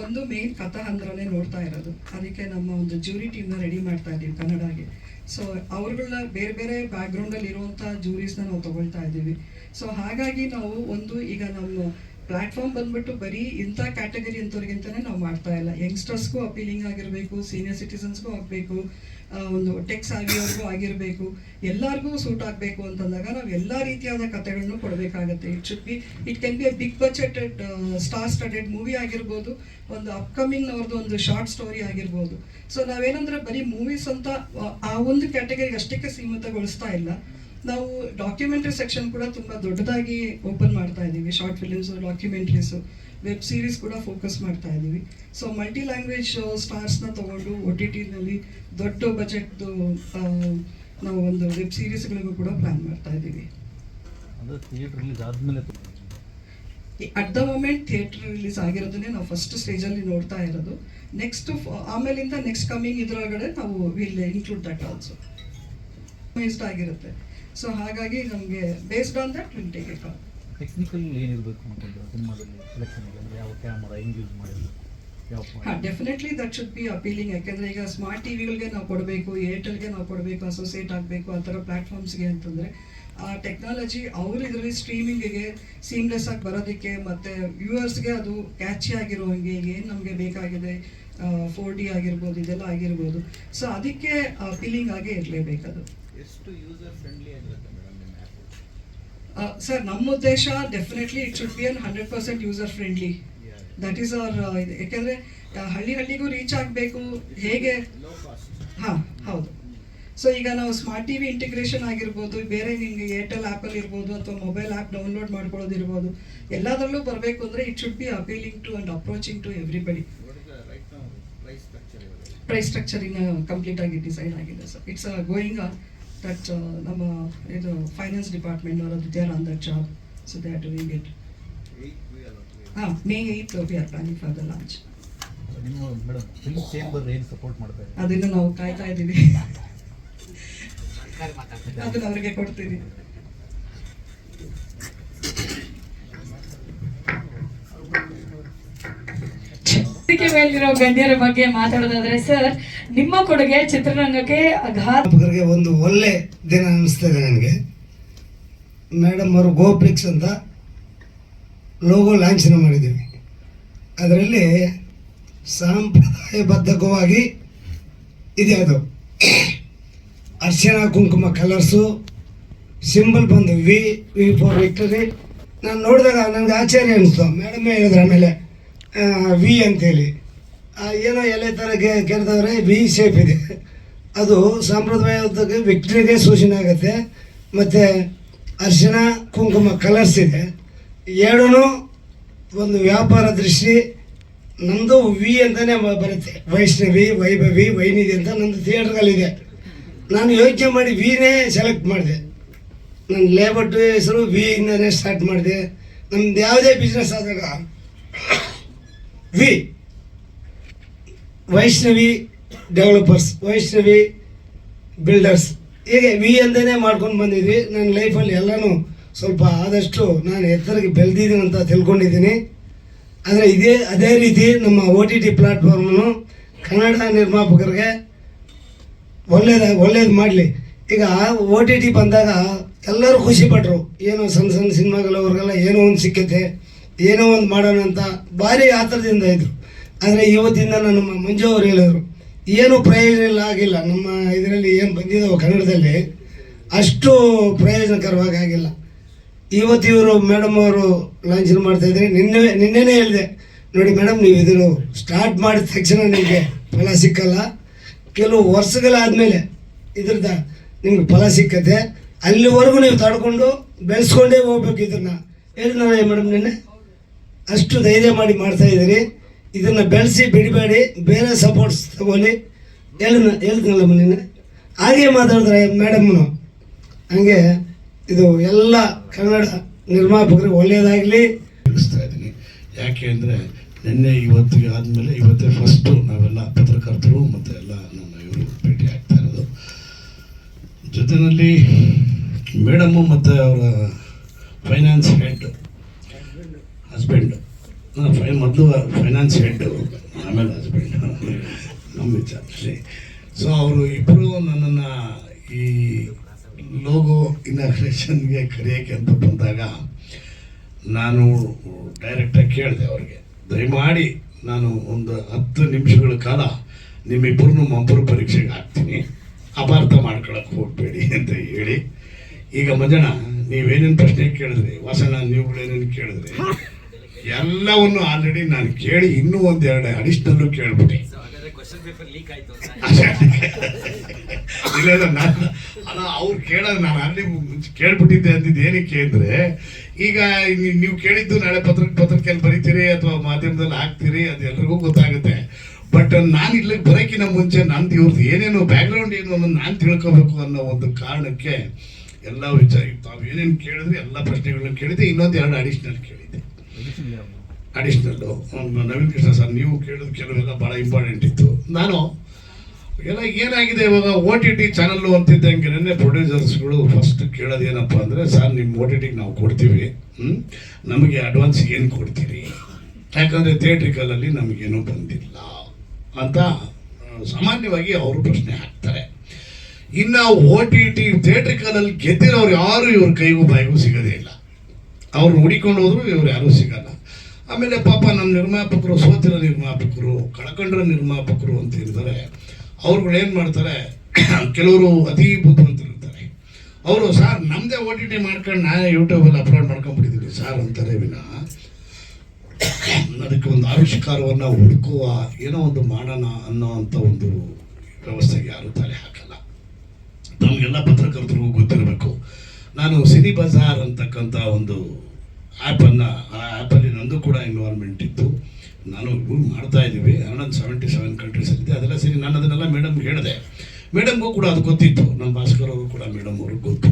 ಒಂದು ಮೇನ್ ಕಥಾಹಂದ್ರನೇ ನೋಡ್ತಾ ಇರೋದು. ಅದಕ್ಕೆ ನಮ್ಮ ಒಂದು ಜೂರಿ ಟೀಮ್ನ ರೆಡಿ ಮಾಡ್ತಾ ಇದ್ದೀವಿ ಕನ್ನಡಗೆ. ಸೊ ಅವ್ರಗಳನ್ನ ಬೇರೆ ಬೇರೆ ಬ್ಯಾಕ್ಗ್ರೌಂಡಲ್ಲಿ ಇರುವಂಥ ಜೂರೀಸ್ನ ನಾವು ತಗೊಳ್ತಾ ಇದ್ದೀವಿ. ಸೊ ಹಾಗಾಗಿ ನಾವು ಒಂದು ಈಗ ನಮ್ಮ ಪ್ಲಾಟ್ಫಾರ್ಮ್ ಬಂದ್ಬಿಟ್ಟು ಬರೀ ಇಂಥ ಕ್ಯಾಟಗರಿ ಅಂತವ್ರಿಗಿಂತಲೇ ನಾವು ಮಾಡ್ತಾ ಇಲ್ಲ. ಯಂಗ್ಸ್ಟರ್ಸ್ಗೂ ಅಪೀಲಿಂಗ್ ಆಗಿರಬೇಕು ಸೀನಿಯರ್ ಸಿಟಿಸನ್ಸ್ಗೂ ಆಗಬೇಕು ಒಂದು ಟೆಕ್ಸ್ ಆಗಿರೋರ್ಗೂ ಆಗಿರಬೇಕು ಎಲ್ಲರಿಗೂ ಸೂಟ್ ಆಗಬೇಕು ಅಂತಂದಾಗ ನಾವು ಎಲ್ಲ ರೀತಿಯಾದ ಕಥೆಗಳನ್ನು ಕೊಡಬೇಕಾಗತ್ತೆ. It should be it can be a big budgeted star studded movie ಆಗಿರ್ಬೋದು ಒಂದು ಅಪ್ಕಮಿಂಗ್ ಅವ್ರದ್ದು ಒಂದು ಶಾರ್ಟ್ ಸ್ಟೋರಿ ಆಗಿರ್ಬೋದು. ಸೊ ನಾವೇನಂದ್ರೆ ಬರೀ ಮೂವೀಸ್ ಅಂತ ಆ, ಆ ಒಂದು ಕ್ಯಾಟಗರಿಗೆ ಅಷ್ಟಕ್ಕೆ ಸೀಮಿತಗೊಳಿಸ್ತಾ ಇಲ್ಲ. ನಾವು ಡಾಕ್ಯುಮೆಂಟ್ರಿ ಸೆಕ್ಷನ್ ಕೂಡ ತುಂಬ ದೊಡ್ಡದಾಗಿ ಓಪನ್ ಮಾಡ್ತಾ ಇದ್ದೀವಿ. Short films documentaries web series ಕೂಡ ಫೋಕಸ್ ಮಾಡ್ತಾ ಇದ್ದೀವಿ. ಸೊ ಮಲ್ಟಿ ಲ್ಯಾಂಗ್ವೇಜ್ ಸ್ಟಾರ್ಸ್ನ ತಗೊಂಡು ಒ ಟಿ ಟಿನಲ್ಲಿ ದೊಡ್ಡ ಬಜೆಟ್ದು ನಾವು ಒಂದು ವೆಬ್ ಸೀರೀಸ್ಗಳಿಗೂ ಕೂಡ ಪ್ಲ್ಯಾನ್ ಮಾಡ್ತಾ ಇದ್ದೀವಿ. At the moment theatre release ಆಗಿರೋದನ್ನೇ ನಾವು ಫಸ್ಟ್ ಸ್ಟೇಜಲ್ಲಿ ನೋಡ್ತಾ ಇರೋದು. ನೆಕ್ಸ್ಟ್ ಆಮೇಲಿಂದ ನೆಕ್ಸ್ಟ್ ಕಮಿಂಗ್ ಇದರೊಳಗಡೆ ನಾವು ವಿಲ್ ಇನ್ಕ್ಲೂಡ್ ದಟ್ ಆಲ್ಸೋ ಇಷ್ಟ ಆಗಿರುತ್ತೆ. ಸೊ ಹಾಗಾಗಿ ನಮಗೆ based on that will take it on technical ಏನಿರಬೇಕು ಅಂತಂದ್ರೆ ಸಿನಿಮಾದಲ್ಲಿ ಸೆಲೆಕ್ಷನ್ಗೆ ಅಂದರೆ ಯಾವ ಕ್ಯಾಮರಾ ಹೆಂಗೆ ಯೂಸ್ ಮಾಡಿರಬೇಕು ಹಾಂ definitely that should be appealing ಯಾಕೆಂದರೆ ಈಗ ಸ್ಮಾರ್ಟ್ ಟಿವಿಗಳಿಗೆ ನಾವು ಕೊಡಬೇಕು ಏರ್ಟೆಲ್ಗೆ ನಾವು ಕೊಡಬೇಕು ಅಸೋಸಿಯೇಟ್ ಆಗಬೇಕು ಆ ಥರ ಪ್ಲ್ಯಾಟ್ಫಾರ್ಮ್ಸ್ಗೆ ಅಂತಂದರೆ ಆ ಟೆಕ್ನಾಲಜಿ ಅವರು ಇದರಲ್ಲಿ ಸ್ಟ್ರೀಮಿಂಗಿಗೆ ಸೀಮ್ಲೆಸ್ ಆಗಿ ಬರೋದಕ್ಕೆ ಮತ್ತು ವ್ಯೂವರ್ಸ್ಗೆ ಅದು ಕ್ಯಾಚಿ ಆಗಿರೋ ಹಂಗೆ ಏನು ನಮಗೆ ಬೇಕಾಗಿದೆ ಫೋರ್ ಡಿ ಆಗಿರ್ಬೋದು ಇದೆಲ್ಲ ಆಗಿರ್ಬೋದು. ಸೊ ಅದಕ್ಕೆ ಅಪೀಲಿಂಗ್ ಆಗೇ ಇರಲೇಬೇಕದು. ಎಷ್ಟು ಯೂಸರ್ ಫ್ರೆಂಡ್ಲಿ ಆಗಿರುತ್ತೆ ಮೇಡಮ್ ನಿಮ್ಮ ಆ್ಯಪ್ ಸರ್ ನಮ್ಮ ಉದ್ದೇಶ definitely it should be a hundred percent user friendly that is our ಯಾಕೆಂದರೆ ಹಳ್ಳಿ ಹಳ್ಳಿಗೂ ರೀಚ್ ಆಗಬೇಕು. ಹೇಗೆ? ಹಾಂ ಹೌದು. ಸೊ ಈಗ ನಾವು ಸ್ಮಾರ್ಟ್ ಟಿ ವಿ ಇಂಟಿಗ್ರೇಷನ್ ಆಗಿರ್ಬೋದು ಬೇರೆ ನಿಮಗೆ ಏರ್ಟೆಲ್ ಆ್ಯಪಲ್ಲಿ ಇರ್ಬೋದು ಅಥವಾ ಮೊಬೈಲ್ ಆ್ಯಪ್ ಡೌನ್ಲೋಡ್ ಮಾಡ್ಕೊಳ್ಳೋದಿರ್ಬೋದು ಎಲ್ಲದರಲ್ಲೂ ಬರಬೇಕು ಅಂದರೆ it should be appealing to and approaching to everybody price structure structuring complete ಆಗಿ ಡಿಸೈಡ್ ಆಗಿದೆ ಸರ್ ಇಟ್ಸ್ ಗೋಯಿಂಗ್ ದಟ್ ನಮ್ಮ ಇದು finance department they are on that job so they are doing it ಹಾಂ may eighth we are planning for the launch ನಿಮ್ಮ madam film chamber ಏನು support ಮಾಡ್ತಾ ಇದೆ ಅದನ್ನು ನಾವು ಕಾಯ್ತಾ ಇದ್ದೀವಿ. ಅದನ್ನ ಅವರಿಗೆ ಕೊಡ್ತೀವಿ. ವೇದಿಕೆ ಮೇಲಿರೋ ಗಣ್ಯರ ಬಗ್ಗೆ ಮಾತಾಡೋದಾದ್ರೆ, ಸರ್, ನಿಮ್ಮ ಕೊಡುಗೆ ಚಿತ್ರರಂಗಕ್ಕೆ ಅಗಾಧ ಒಂದು ಒಳ್ಳೆ ದಿನ ಅನ್ನಿಸ್ತದೆ ನನಗೆ. ಮೇಡಮ್ ಅವರು ಗೋಪ್ರಿಕ್ಸ್ ಅಂತ ಲೋಗೋ ಲಾಂಛನ ಮಾಡಿದ್ದೀವಿ. ಅದರಲ್ಲಿ ಸಾಂಪ್ರದಾಯಬದ್ಧಕವಾಗಿ ಇದೆ ಅದು ಅರ್ಚನಾ ಕುಂಕುಮ ಕಲರ್ಸು, ಸಿಂಬಲ್ ಬಂದು ವಿ ವಿ ಫಾರ್ ವಿಕ್ಟರಿ. ನಾನು ನೋಡಿದಾಗ ನನಗೆ ಆಶ್ಚರ್ಯ ಅನಿಸ್ತು. ಮೇಡಮೇ ಹೇಳಿದ್ರು ಆಮೇಲೆ ವಿ ಅಂತೇಳಿ. ಏನೋ ಎಲೆ ಥರ ಕೆರೆದವ್ರೆ ವಿ ಶೇಪ್ ಇದೆ. ಅದು ಸಾಂಪ್ರದಾಯ ವಿಕ್ಟ್ರಿಗೆ ಸೂಚನೆ ಆಗುತ್ತೆ. ಮತ್ತು ಅರ್ಶಿನ ಕುಂಕುಮ ಕಲರ್ಸ್ ಇದೆ. ಎರಡೂ ಒಂದು ವ್ಯಾಪಾರ ದೃಷ್ಟಿ ನಮ್ಮದು ವಿ ಅಂತಲೇ ಬರುತ್ತೆ. ವೈಷ್ಣವಿ, ವೈಭವಿ, ವೈನಿಧಿ ಅಂತ ನಂದು ಥಿಯೇಟ್ರಲ್ಲಿದೆ ನಾನು ಯೋಚನೆ ಮಾಡಿ ವಿನೇ ಸೆಲೆಕ್ಟ್ ಮಾಡಿದೆ. ನನ್ನ ಲೇಬರ್ಟ್ ಹೆಸರು ವಿ ಇಂದನೇ ಸ್ಟಾರ್ಟ್ ಮಾಡಿದೆ. ನಮ್ದು ಯಾವುದೇ ಬಿಸ್ನೆಸ್ ಆದಾಗ V. Vaishnavi developers Vaishnavi builders ಹೀಗೆ ವಿ ಅಂದೇ ಮಾಡ್ಕೊಂಡು ಬಂದಿದ್ವಿ. ನನ್ನ ಲೈಫಲ್ಲಿ ಎಲ್ಲನೂ ಸ್ವಲ್ಪ ಆದಷ್ಟು ನಾನು ಎತ್ತರಕ್ಕೆ ಬೆಳೆದಿದ್ದೀನಿ ಅಂತ ತಿಳ್ಕೊಂಡಿದ್ದೀನಿ. ಆದರೆ ಇದೇ, ಅದೇ ರೀತಿ ನಮ್ಮ ಓ ಟಿ ಟಿ ಪ್ಲಾಟ್ಫಾರ್ಮನ್ನು ಕನ್ನಡ ನಿರ್ಮಾಪಕರಿಗೆ ಒಳ್ಳೇದ, ಒಳ್ಳೇದು ಮಾಡಲಿ. ಈಗ ಓ ಟಿ ಟಿ ಬಂದಾಗ ಎಲ್ಲರೂ ಖುಷಿಪಟ್ಟರು ಏನೋ ಸಣ್ಣ ಸಣ್ಣ ಸಿನಿಮಾಗಳವ್ರಿಗೆಲ್ಲ ಏನೋ ಒಂದು ಸಿಕ್ಕತ್ತೆ ಏನೋ ಒಂದು ಮಾಡೋಣ ಅಂತ ಭಾರಿ ಆತರದಿಂದ ಇದ್ರು. ಆದರೆ ಇವತ್ತಿಂದ ನಮ್ಮ ಮಂಜು ಅವರು ಹೇಳಿದ್ರು, ಏನು ಪ್ರಯೋಜನ ಇಲ್ಲ ಆಗಿಲ್ಲ. ನಮ್ಮ ಇದರಲ್ಲಿ ಏನು ಬಂದಿದ್ದಾವೆ ಕನ್ನಡದಲ್ಲಿ, ಅಷ್ಟು ಪ್ರಯೋಜನಕರವಾಗಿ ಆಗಿಲ್ಲ. ಇವತ್ತು ಇವರು ಮೇಡಮ್ ಅವರು ಲಾಂಚ್ ಮಾಡ್ತಾ ಇದ್ರೆ ನಿನ್ನೆ, ನಿನ್ನೆನೇ ಹೇಳಿದೆ, ನೋಡಿ ಮೇಡಮ್ ನೀವು ಇದನ್ನು ಸ್ಟಾರ್ಟ್ ಮಾಡಿದ ತಕ್ಷಣ ನಿಮಗೆ ಫಲ ಸಿಕ್ಕಲ್ಲ. ಕೆಲವು ವರ್ಷಗಳಾದಮೇಲೆ ಇದ್ರದ ನಿಮ್ಗೆ ಫಲ ಸಿಕ್ಕತ್ತೆ. ಅಲ್ಲಿವರೆಗೂ ನೀವು ತಡ್ಕೊಂಡು ಬೆಳೆಸ್ಕೊಂಡೇ ಹೋಗ್ಬೇಕು ಇದನ್ನ. ಹೇಳಿದ್ನಲ್ಲ ಮೇಡಮ್ ನಿನ್ನೆ? ಅಷ್ಟು ಧೈರ್ಯ ಮಾಡಿ ಮಾಡ್ತಾ ಇದ್ದೀರಿ. ಇದನ್ನು ಬೆಳೆಸಿ ಬಿಡಬೇಡಿ. ಬೇರೆ ಸಪೋರ್ಟ್ಸ್ ತಗೊಳ್ಳಿ. ಹೇಳಿದ್ನ ಹೇಳಿದ್ನಲ್ಲ ನಿನ್ನೆ? ಹಾಗೆ ಮಾತಾಡಿದ್ರೆ ಮೇಡಮ್ನು ಹಂಗೆ ಇದು ಎಲ್ಲ ಕನ್ನಡ ನಿರ್ಮಾಪಕರಿಗೆ ಒಳ್ಳೆಯದಾಗಲಿ ತಿಳಿಸ್ತಾ ಇದ್ದೀನಿ. ಯಾಕೆ ಅಂದರೆ ನಿನ್ನೆ ಇವತ್ತಿಗೆ ಆದಮೇಲೆ ಇವತ್ತೇ ಫಸ್ಟು ನಾವೆಲ್ಲ ಪತ್ರಕರ್ತರು ಮತ್ತು ಎಲ್ಲ ನನ್ನ ಇವರು ಭೇಟಿ ಆಗ್ತಾ ಇರೋದು. ಜೊತೆಯಲ್ಲಿ ಮೇಡಮ್ಮು ಮತ್ತು ಅವರ ಫೈನಾನ್ಸ್ ಹೆಡ್ ಹಸ್ಬೆಂಡ್ ಫೈ ಮೊದಲು ಫೈನಾನ್ಸ್ ಹೆಡ್ಡು ಆಮೇಲೆ ಹಸ್ಬೆಂಡ್ ನಮ್ಮ ವಿಚಾರದಲ್ಲಿ ಸೊ ಅವರು ಇಬ್ಬರು ನನ್ನನ್ನು ಈ ಲೋಗೋ ಇನಾಗ್ರೇಷನ್ಗೆ ಕರೆಯೋಕ್ಕೆ ಅಂತ ಬಂದಾಗ ನಾನು ಡೈರೆಕ್ಟಾಗಿ ಕೇಳಿದೆ ಅವ್ರಿಗೆ. ದಯಮಾಡಿ ನಾನು ಒಂದು ಹತ್ತು ನಿಮಿಷಗಳ ಕಾಲ ನಿಮ್ಮಿಬ್ಬರನ್ನು ಮಂಪರು ಪರೀಕ್ಷೆಗೆ ಹಾಕ್ತೀನಿ. ಅಪಾರ್ಥ ಮಾಡ್ಕೊಳಕ್ಕೆ ಹೋಗಬೇಡಿ ಅಂತ ಹೇಳಿ. ಈಗ ಮಂಜಣ್ಣ, ನೀವೇನೇನು ಪ್ರಶ್ನೆ ಕೇಳಿದ್ರಿ? ವಾಸಣ್ಣ, ನೀವುಗಳೇನೇನು ಕೇಳಿದ್ರಿ? ಎಲ್ಲವನ್ನು ಆಲ್ರೆಡಿ ನಾನು ಕೇಳಿ ಇನ್ನೂ ಒಂದೆರಡು ಅಡಿಷನಲ್ ಕೇಳ್ಬಿಟ್ಟೆ. ಇಲ್ಲ ನಾನು ಅಲ್ಲ ಅವ್ರು ಕೇಳೋದು ನಾನು ಅಲ್ಲಿ ಕೇಳ್ಬಿಟ್ಟಿದ್ದೆ ಅಂದಿದ್ದು ಏನಕ್ಕೆ ಅಂದರೆ ಈಗ ನೀವು ಕೇಳಿದ್ದು ನಾಳೆ ಪತ್ರ ಪತ್ರಿಕೆಯಲ್ಲಿ ಬರೀತೀರಿ ಅಥವಾ ಮಾಧ್ಯಮದಲ್ಲಿ ಹಾಕ್ತೀರಿ ಅದು ಎಲ್ರಿಗೂ ಗೊತ್ತಾಗುತ್ತೆ. ಬಟ್ ನಾನು ಇಲ್ಲಿ ಬರೋಕ್ಕಿಂತ ಮುಂಚೆ ನಂದು ಇವ್ರದ್ದು ಏನೇನು ಬ್ಯಾಕ್ಗ್ರೌಂಡ್ ಏನು ಅನ್ನೋದು ನಾನು ತಿಳ್ಕೊಬೇಕು ಅನ್ನೋ ಒಂದು ಕಾರಣಕ್ಕೆ ಎಲ್ಲ ವಿಚಾರ ತಾವು ಏನೇನು ಕೇಳಿದ್ರೆ ಎಲ್ಲ ಪ್ರಶ್ನೆಗಳನ್ನ ಕೇಳಿದ್ದೆ ಇನ್ನೊಂದು ಎರಡು ಅಡಿಷ್ನಲ್ ಕೇಳಿದ್ದೆ. ಅಡಿಷ್ನಲ್ಲು. ನವೀನ್ ಕೃಷ್ಣ ಸರ್ ನೀವು ಕೇಳೋದು ಕೆಲವೆಲ್ಲ ಭಾಳ ಇಂಪಾರ್ಟೆಂಟ್ ಇತ್ತು. ನಾನು ಎಲ್ಲ ಏನಾಗಿದೆ ಇವಾಗ ಓ ಟಿ ಟಿ ಚಾನಲ್ಲು ಅಂತಿದ್ದಂಗೆ ನೆನ್ನೆ ಪ್ರೊಡ್ಯೂಸರ್ಸ್ಗಳು ಫಸ್ಟ್ ಕೇಳೋದು ಏನಪ್ಪ ಅಂದರೆ ಸರ್ ನಿಮ್ಮ ಓ ಟಿ ಟಿಗೆ ನಾವು ಕೊಡ್ತೀವಿ? ನಮಗೆ ಅಡ್ವಾನ್ಸ್ ಏನು ಕೊಡ್ತೀರಿ? ಯಾಕಂದರೆ ಥಿಯೇಟ್ರಿಕಲಲ್ಲಿ ನಮಗೇನೂ ಬಂದಿಲ್ಲ ಅಂತ ಸಾಮಾನ್ಯವಾಗಿ ಅವರು ಪ್ರಶ್ನೆ ಹಾಕ್ತಾರೆ. ಇನ್ನು ಓ ಟಿ ಟಿ ಥಿಯೇಟ್ರಿಕಲಲ್ಲಿ ಗೆದ್ದಿರೋರು ಯಾರು ಇವ್ರ ಕೈಗೂ ಬಾಯಿಗೂ ಸಿಗೋದೇ ಇಲ್ಲ. ಅವ್ರು ಹುಡಿಕೊಂಡು ಹೋದ್ರು, ಇವ್ರು ಯಾರೂ ಸಿಗಲ್ಲ. ಆಮೇಲೆ ಪಾಪ ನಮ್ಮ ನಿರ್ಮಾಪಕರು, ಸೋತಿರೋ ನಿರ್ಮಾಪಕರು, ಕಳ್ಕೊಂಡಿರೋ ನಿರ್ಮಾಪಕರು ಅಂತ ಇರ್ತಾರೆ, ಅವ್ರುಗಳು ಏನು ಮಾಡ್ತಾರೆ, ಕೆಲವರು ಅತಿ ಬುದ್ಧಿವಂತರಿರ್ತಾರೆ. ಅವರು, ಸರ್ ನಮ್ಮದೇ ಓ ಟಿ ಟಿ ಮಾಡ್ಕೊಂಡು ನಾನೇ ಯೂಟ್ಯೂಬಲ್ಲಿ ಅಪ್ಲೋಡ್ ಮಾಡ್ಕೊಂಡ್ಬಿಟ್ಟಿದ್ದೀನಿ ಸರ್ ಅಂತಾರೆ ವಿನ. ಅದಕ್ಕೆ ಒಂದು ಆವಿಷ್ಕಾರವನ್ನು ಹುಡುಕುವ ಏನೋ ಒಂದು ಮಾಡೋಣ ಅನ್ನೋ ಅಂಥ ಒಂದು ವ್ಯವಸ್ಥೆಗೆ ಯಾರು ತಲೆ ಹಾಕಲ್ಲ. ನಮಗೆಲ್ಲ ಪತ್ರಕರ್ತರಿಗೂ ಗೊತ್ತಿರಬೇಕು. ನಾನು ಸಿನಿ ಬಜಾರ್ ಅಂತಕ್ಕಂಥ ಒಂದು ಆ್ಯಪನ್ನು ಆ ಆ್ಯಪಲ್ಲಿ ನಂದು ಕೂಡ ಇನ್ವಾಲ್ವ್ಮೆಂಟ್ ಇತ್ತು. ನಾನು ಮಾಡ್ತಾ ಇದ್ದೀವಿ. ಹನ್ನೊಂದು ಸೆವೆಂಟಿ ಸೆವೆನ್ ಕಂಟ್ರೀಸಲ್ಲಿದೆ ಅದೆಲ್ಲ ಸರಿ, ನಾನು ಅದನ್ನೆಲ್ಲ ಮೇಡಮ್ಗೆ ಹೇಳಿದೆ. ಮೇಡಮ್ಗೂ ಕೂಡ ಅದು ಗೊತ್ತಿತ್ತು. ನಮ್ಮ ಭಾಸ್ಕರ್ ಅವರು ಕೂಡ ಮೇಡಮ್ ಅವ್ರಿಗೆ ಗೊತ್ತು.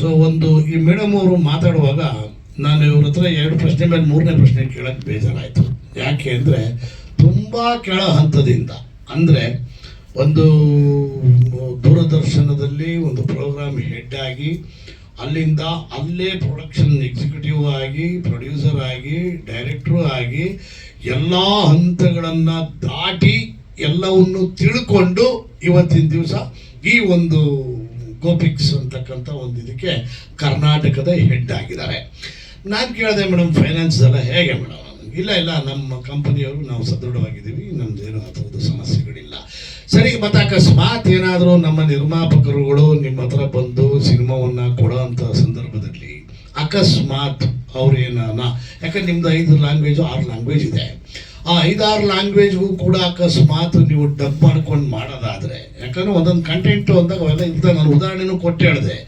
ಸೊ ಒಂದು ಈ ಮೇಡಮ್ ಅವರು ಮಾತಾಡುವಾಗ ನಾನು ಇವ್ರ ಹತ್ರ ಎರಡು ಪ್ರಶ್ನೆ ಮೇಲೆ ಮೂರನೇ ಪ್ರಶ್ನೆ ಕೇಳೋಕ್ಕೆ ಬೇಜಾರಾಯಿತು. ಯಾಕೆ ಅಂದರೆ ತುಂಬ ಕೆಳ ಹಂತದಿಂದ, ಅಂದರೆ ಒಂದು ದೂರದರ್ಶನದಲ್ಲಿ ಒಂದು ಪ್ರೋಗ್ರಾಮ್ ಹೆಡ್ ಆಗಿ ಅಲ್ಲಿಂದ ಅಲ್ಲೇ ಪ್ರೊಡಕ್ಷನ್ ಎಕ್ಸಿಕ್ಯೂಟಿವ್ ಆಗಿ ಪ್ರೊಡ್ಯೂಸರ್ ಆಗಿ ಡೈರೆಕ್ಟ್ರು ಆಗಿ ಎಲ್ಲ ಹಂತಗಳನ್ನು ದಾಟಿ ಎಲ್ಲವನ್ನು ತಿಳ್ಕೊಂಡು ಇವತ್ತಿನ ದಿವಸ ಈ ಒಂದು ಗೋಪಿಕ್ಸ್ ಅಂತಕ್ಕಂಥ ಒಂದು ಇದಕ್ಕೆ ಕರ್ನಾಟಕದ ಹೆಡ್ ಆಗಿದ್ದಾರೆ. ನಾನು ಕೇಳಿದೆ ಮೇಡಮ್ ಫೈನಾನ್ಸ್ ಎಲ್ಲ ಹೇಗೆ ಮೇಡಮ್ ಇಲ್ಲ ಇಲ್ಲ, ನಮ್ಮ ಕಂಪನಿಯವರು ನಾವು ಸದೃಢವಾಗಿದ್ದೀವಿ, ನಮ್ದೇನು ಆ ಸಮಸ್ಯೆಗಳಿಲ್ಲ. ಸರಿ, ಮತ್ತೆ ಅಕಸ್ಮಾತ್ ಏನಾದರೂ ನಮ್ಮ ನಿರ್ಮಾಪಕರುಗಳು ನಿಮ್ಮ ಹತ್ರ ಬಂದು ಸಿನಿಮಾವನ್ನು ಕೊಡೋ ಅಂಥ ಸಂದರ್ಭದಲ್ಲಿ ಅಕಸ್ಮಾತ್ ಅವ್ರೇನ ಯಾಕಂದ್ರೆ ನಿಮ್ದು ಐದು ಲ್ಯಾಂಗ್ವೇಜು ಆರು ಲ್ಯಾಂಗ್ವೇಜ್ ಇದೆ. ಆ ಐದಾರು ಲ್ಯಾಂಗ್ವೇಜ್ಗೂ ಕೂಡ ಅಕಸ್ಮಾತ್ ನೀವು ಡಬ್ ಮಾಡ್ಕೊಂಡು ಮಾಡೋದಾದ್ರೆ, ಯಾಕಂದ್ರೆ ಒಂದೊಂದು ಕಂಟೆಂಟು ಅಂದಾಗ ಅವೆಲ್ಲ ಇರ್ತದೆ. ನಾನು ಉದಾಹರಣೆನೂ ಕೊಟ್ಟು ಹೇಳಿದೆ.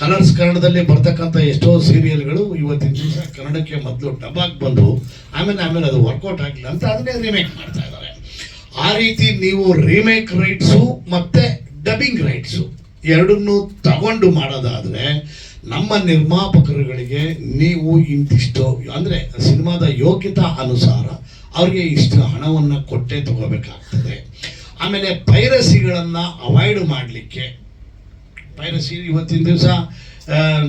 ಕಲರ್ಸ್ ಕನ್ನಡದಲ್ಲಿ ಬರ್ತಕ್ಕಂಥ ಎಷ್ಟೋ ಸೀರಿಯಲ್ಗಳು ಇವತ್ತಿನ ದಿವಸ ಕನ್ನಡಕ್ಕೆ ಮೊದಲು ಡಬ್ ಆಗಿ ಬಂದು, ಆಮೇಲೆ ಆಮೇಲೆ ಅದು ವರ್ಕೌಟ್ ಆಗಿಲ್ಲ ಅಂತ ಅದನ್ನೇ ರಿಮೇಕ್ ಮಾಡ್ತಾ ಇದ್ದಾರೆ ಆ ರೀತಿ ನೀವು ರೀಮೇಕ್ ರೈಟ್ಸು ಮತ್ತೆ ಡಬ್ಬಿಂಗ್ ರೈಟ್ಸು ಎರಡನ್ನೂ ತಗೊಂಡು ಮಾಡೋದಾದರೆ ನಮ್ಮ ನಿರ್ಮಾಪಕರುಗಳಿಗೆ ನೀವು ಇಂತಿಷ್ಟು ಅಂದರೆ ಸಿನಿಮಾದ ಯೋಗ್ಯತಾ ಅನುಸಾರ ಅವ್ರಿಗೆ ಇಷ್ಟು ಹಣವನ್ನು ಕೊಟ್ಟೇ ತಗೋಬೇಕಾಗ್ತದೆ. ಆಮೇಲೆ ಪೈರಸಿಗಳನ್ನು ಅವಾಯ್ಡ್ ಮಾಡಲಿಕ್ಕೆ ಪೈರಸಿ ಇವತ್ತಿನ ದಿವಸ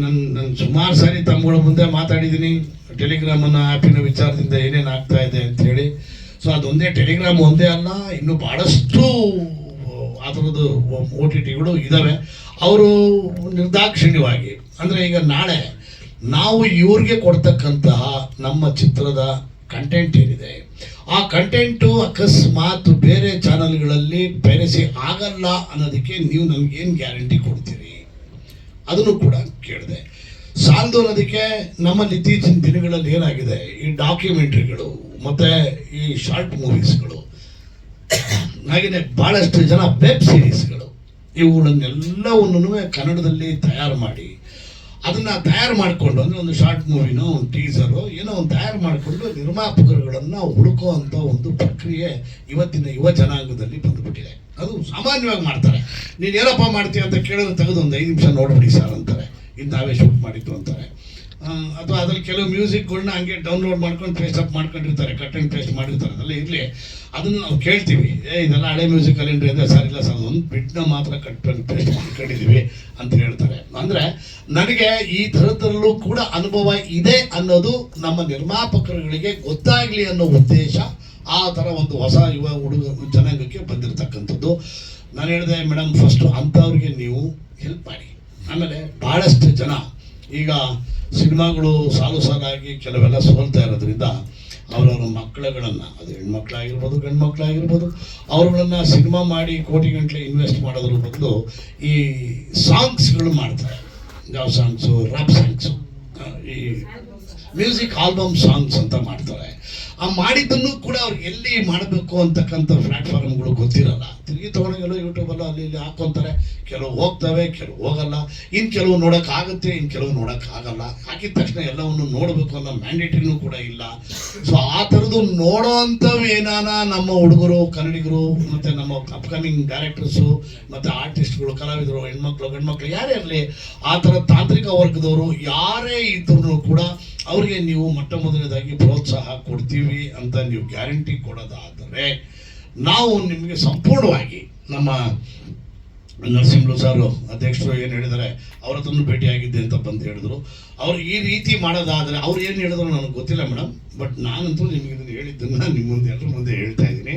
ನನ್ನ ನನ್ನ ಸುಮಾರು ಸಾರಿ ತಮ್ಮಗಳ ಮುಂದೆ ಮಾತಾಡಿದ್ದೀನಿ. ಟೆಲಿಗ್ರಾಮನ್ನು ಆ್ಯಪಿನ ವಿಚಾರದಿಂದ ಏನೇನು ಆಗ್ತಾ ಇದೆ ಅಂಥೇಳಿ ಸೊ ಅದೊಂದೇ ಟೆಲಿಗ್ರಾಮ್ ಒಂದೇ ಅಲ್ಲ, ಇನ್ನು ಭಾಳಷ್ಟು ಅದರದ್ದು ಓ ಟಿ ಟಿಗಳು ಇದ್ದಾವೆ ಅವರು ನಿರ್ದಾಕ್ಷಿಣ್ಯವಾಗಿ, ಅಂದರೆ ಈಗ ನಾಳೆ ನಾವು ಇವ್ರಿಗೆ ಕೊಡ್ತಕ್ಕಂತಹ ನಮ್ಮ ಚಿತ್ರದ ಕಂಟೆಂಟ್ ಏನಿದೆ, ಆ ಕಂಟೆಂಟು ಅಕಸ್ಮಾತ್ ಬೇರೆ ಚಾನಲ್ಗಳಲ್ಲಿ ಪೈರಸಿ ಆಗಲ್ಲ ಅನ್ನೋದಕ್ಕೆ ನೀವು ನಮಗೇನು ಗ್ಯಾರಂಟಿ ಕೊಡ್ತೀರಿ? ಅದನ್ನು ಕೂಡ ಕೇಳಿದೆ. ಸಾಲದು ಅನ್ನೋದಕ್ಕೆ ನಮ್ಮಲ್ಲಿ ಇತ್ತೀಚಿನ ದಿನಗಳಲ್ಲಿ ಏನಾಗಿದೆ, ಈ ಡಾಕ್ಯುಮೆಂಟ್ರಿಗಳು ಮತ್ತು ಈ ಶಾರ್ಟ್ ಮೂವೀಸ್ಗಳು ಹಾಗೆಯೇ ಭಾಳಷ್ಟು ಜನ ವೆಬ್ ಸೀರೀಸ್ಗಳು ಇವುಗಳನ್ನೆಲ್ಲವನ್ನು ಕನ್ನಡದಲ್ಲಿ ತಯಾರು ಮಾಡಿ, ಅದನ್ನು ತಯಾರು ಮಾಡಿಕೊಂಡು, ಅಂದರೆ ಒಂದು ಶಾರ್ಟ್ ಮೂವಿನೋ ಒಂದು ಟೀಸರು ಏನೋ ಒಂದು ತಯಾರು ಮಾಡಿಕೊಂಡು ನಿರ್ಮಾಪಕರುಗಳನ್ನು ಹುಡುಕೋ ಅಂಥ ಒಂದು ಪ್ರಕ್ರಿಯೆ ಇವತ್ತಿನ ಯುವ ಜನಾಂಗದಲ್ಲಿ ಬಂದುಬಿಟ್ಟಿದೆ. ಅದು ಸಾಮಾನ್ಯವಾಗಿ ಮಾಡ್ತಾರೆ. ನೀನು ಏನಪ್ಪ ಮಾಡ್ತೀಯ ಅಂತ ಕೇಳಿದ್ರೆ ತೆಗೆದು ಒಂದು ಐದು ನಿಮಿಷ ನೋಡ್ಬಿಡಿ ಸರ್ ಅಂತಾರೆ. ಇದು ನಾವೇ ಶೂಟ್ ಮಾಡಿದ್ದು ಅಂತಾರೆ. ಅಥವಾ ಅದ್ರಲ್ಲಿ ಕೆಲವು ಮ್ಯೂಸಿಕ್ಗಳನ್ನ ಹಂಗೆ ಡೌನ್ಲೋಡ್ ಮಾಡ್ಕೊಂಡು ಪೇಸ್ಟ್ ಅಪ್ ಮಾಡ್ಕೊಂಡಿರ್ತಾರೆ ಕಟ್ ಆ್ಯಂಡ್ ಪೇಸ್ಟ್ ಮಾಡಿರ್ತಾರೆ. ಅದೆಲ್ಲ ಇರಲಿ. ಅದನ್ನು ನಾವು ಕೇಳ್ತೀವಿ. ಏ, ಇದೆಲ್ಲ ಹಳೆ ಮ್ಯೂಸಿಕ್ ಅಲ್ಲೇನ್ರಿ ಅಂದರೆ ಸರ್, ಇಲ್ಲ ಸರ್, ಒಂದು ಬಿಟ್ನ ಮಾತ್ರ ಕಟ್ ಆ್ಯಂಡ್ ಪೇಸ್ಟ್ ಮಾಡ್ಕೊಂಡಿದ್ದೀವಿ ಅಂತ ಹೇಳ್ತಾರೆ. ಅಂದರೆ ನನಗೆ ಈ ಥರದಲ್ಲೂ ಕೂಡ ಅನುಭವ ಇದೆ ಅನ್ನೋದು ನಮ್ಮ ನಿರ್ಮಾಪಕರುಗಳಿಗೆ ಗೊತ್ತಾಗಲಿ ಅನ್ನೋ ಉದ್ದೇಶ ಆ ಥರ ಒಂದು ಹೊಸ ಯುವ ಹುಡುಗ ಜನಾಂಗಕ್ಕೆ ಬಂದಿರತಕ್ಕಂಥದ್ದು. ನಾನು ಹೇಳಿದೆ ಮೇಡಮ್ ಫಸ್ಟು ಅಂಥವ್ರಿಗೆ ನೀವು ಹೆಲ್ಪ್ ಮಾಡಿ. ಆಮೇಲೆ ಭಾಳಷ್ಟು ಜನ ಈಗ ಸಿನಿಮಾಗಳು ಸಾಲು ಸಾಲಾಗಿ ಕೆಲವೆಲ್ಲ ಸೋಲ್ತಾ ಇರೋದ್ರಿಂದ ಅವರವರ ಮಕ್ಕಳುಗಳನ್ನು, ಅದು ಹೆಣ್ಮಕ್ಳಾಗಿರ್ಬೋದು ಗಂಡು ಮಕ್ಕಳಾಗಿರ್ಬೋದು ಅವ್ರುಗಳನ್ನ ಸಿನಿಮಾ ಮಾಡಿ ಕೋಟಿ ಗಂಟಲೆ ಇನ್ವೆಸ್ಟ್ ಮಾಡೋದ್ರ ಬದಲು ಈ ಸಾಂಗ್ಸ್ಗಳು ಮಾಡ್ತಾರೆ. ಯಾವ ಸಾಂಗ್ಸು, ರಾಪ್ ಸಾಂಗ್ಸು, ಈ ಮ್ಯೂಸಿಕ್ ಆಲ್ಬಮ್ ಸಾಂಗ್ಸ್ ಅಂತ ಮಾಡ್ತಾರೆ. ಆ ಮಾಡಿದ್ದನ್ನು ಕೂಡ ಅವ್ರು ಎಲ್ಲಿ ಮಾಡಬೇಕು ಅಂತಕ್ಕಂಥ ಪ್ಲ್ಯಾಟ್ಫಾರ್ಮ್ಗಳು ಗೊತ್ತಿರಲ್ಲ. ತಿರುಗಿ ತೊಗೊಂಡೋಗೆಲ್ಲ ಯೂಟ್ಯೂಬಲ್ಲ ಅಲ್ಲಿ ಇಲ್ಲಿ ಹಾಕೊಂತಾರೆ. ಕೆಲವು ಹೋಗ್ತವೆ, ಕೆಲವು ಹೋಗಲ್ಲ. ಇನ್ನು ಕೆಲವು ನೋಡೋಕ್ಕಾಗುತ್ತೆ ಇನ್ನು ಕೆಲವು ನೋಡೋಕ್ಕಾಗಲ್ಲ. ಹಾಕಿದ ತಕ್ಷಣ ಎಲ್ಲವನ್ನು ನೋಡಬೇಕು ಅನ್ನೋ ಮ್ಯಾಂಡೇಟ್ರಿನೂ ಕೂಡ ಇಲ್ಲ. ಸೊ ಆ ಥರದ್ದು ನೋಡೋ ನಮ್ಮ ಹುಡುಗರು, ಕನ್ನಡಿಗರು, ಮತ್ತು ನಮ್ಮ ಅಪ್ಕಮಿಂಗ್ ಡೈರೆಕ್ಟರ್ಸು ಮತ್ತು ಆರ್ಟಿಸ್ಟ್ಗಳು ಕಲಾವಿದರು, ಹೆಣ್ಮಕ್ಳು, ಗಂಡ್ಮಕ್ಳು, ಯಾರೇ ಇರಲಿ, ಆ ಥರ ತಾಂತ್ರಿಕ ವರ್ಗದವರು, ಯಾರೇ ಇದ್ರೂ ಕೂಡ ಅವ್ರಿಗೆ ನೀವು ಮೊಟ್ಟ ಮೊದಲನೇದಾಗಿ ಪ್ರೋತ್ಸಾಹ ಕೊಡ್ತೀವಿ. ಅಂತ ನೀವು ಗ್ಯಾರಂಟಿ ಕೊಡೋದಾದರೆ ನಾವು ನಿಮಗೆ ಸಂಪೂರ್ಣವಾಗಿ ನಮ್ಮ ನರಸಿಂಹರು ಸಾರು ಅಧ್ಯಕ್ಷರು ಏನು ಹೇಳಿದ್ದಾರೆ, ಅವ್ರ ಹತ್ರನೂ ಭೇಟಿಯಾಗಿದ್ದೆ ಅಂತ ಬಂದು ಹೇಳಿದ್ರು. ಅವ್ರು ಈ ರೀತಿ ಮಾಡೋದಾದರೆ ಅವ್ರು ಏನು ಹೇಳಿದ್ರು ನನಗೆ ಗೊತ್ತಿಲ್ಲ ಮೇಡಮ್, ಬಟ್ ನಾನಂತೂ ನಿಮಗೆ ಇದನ್ನು ಹೇಳಿದ್ದನ್ನು ನಿಮ್ಮ ಮುಂದೆ ಎಲ್ಲರ ಮುಂದೆ ಹೇಳ್ತಾ ಇದ್ದೀನಿ.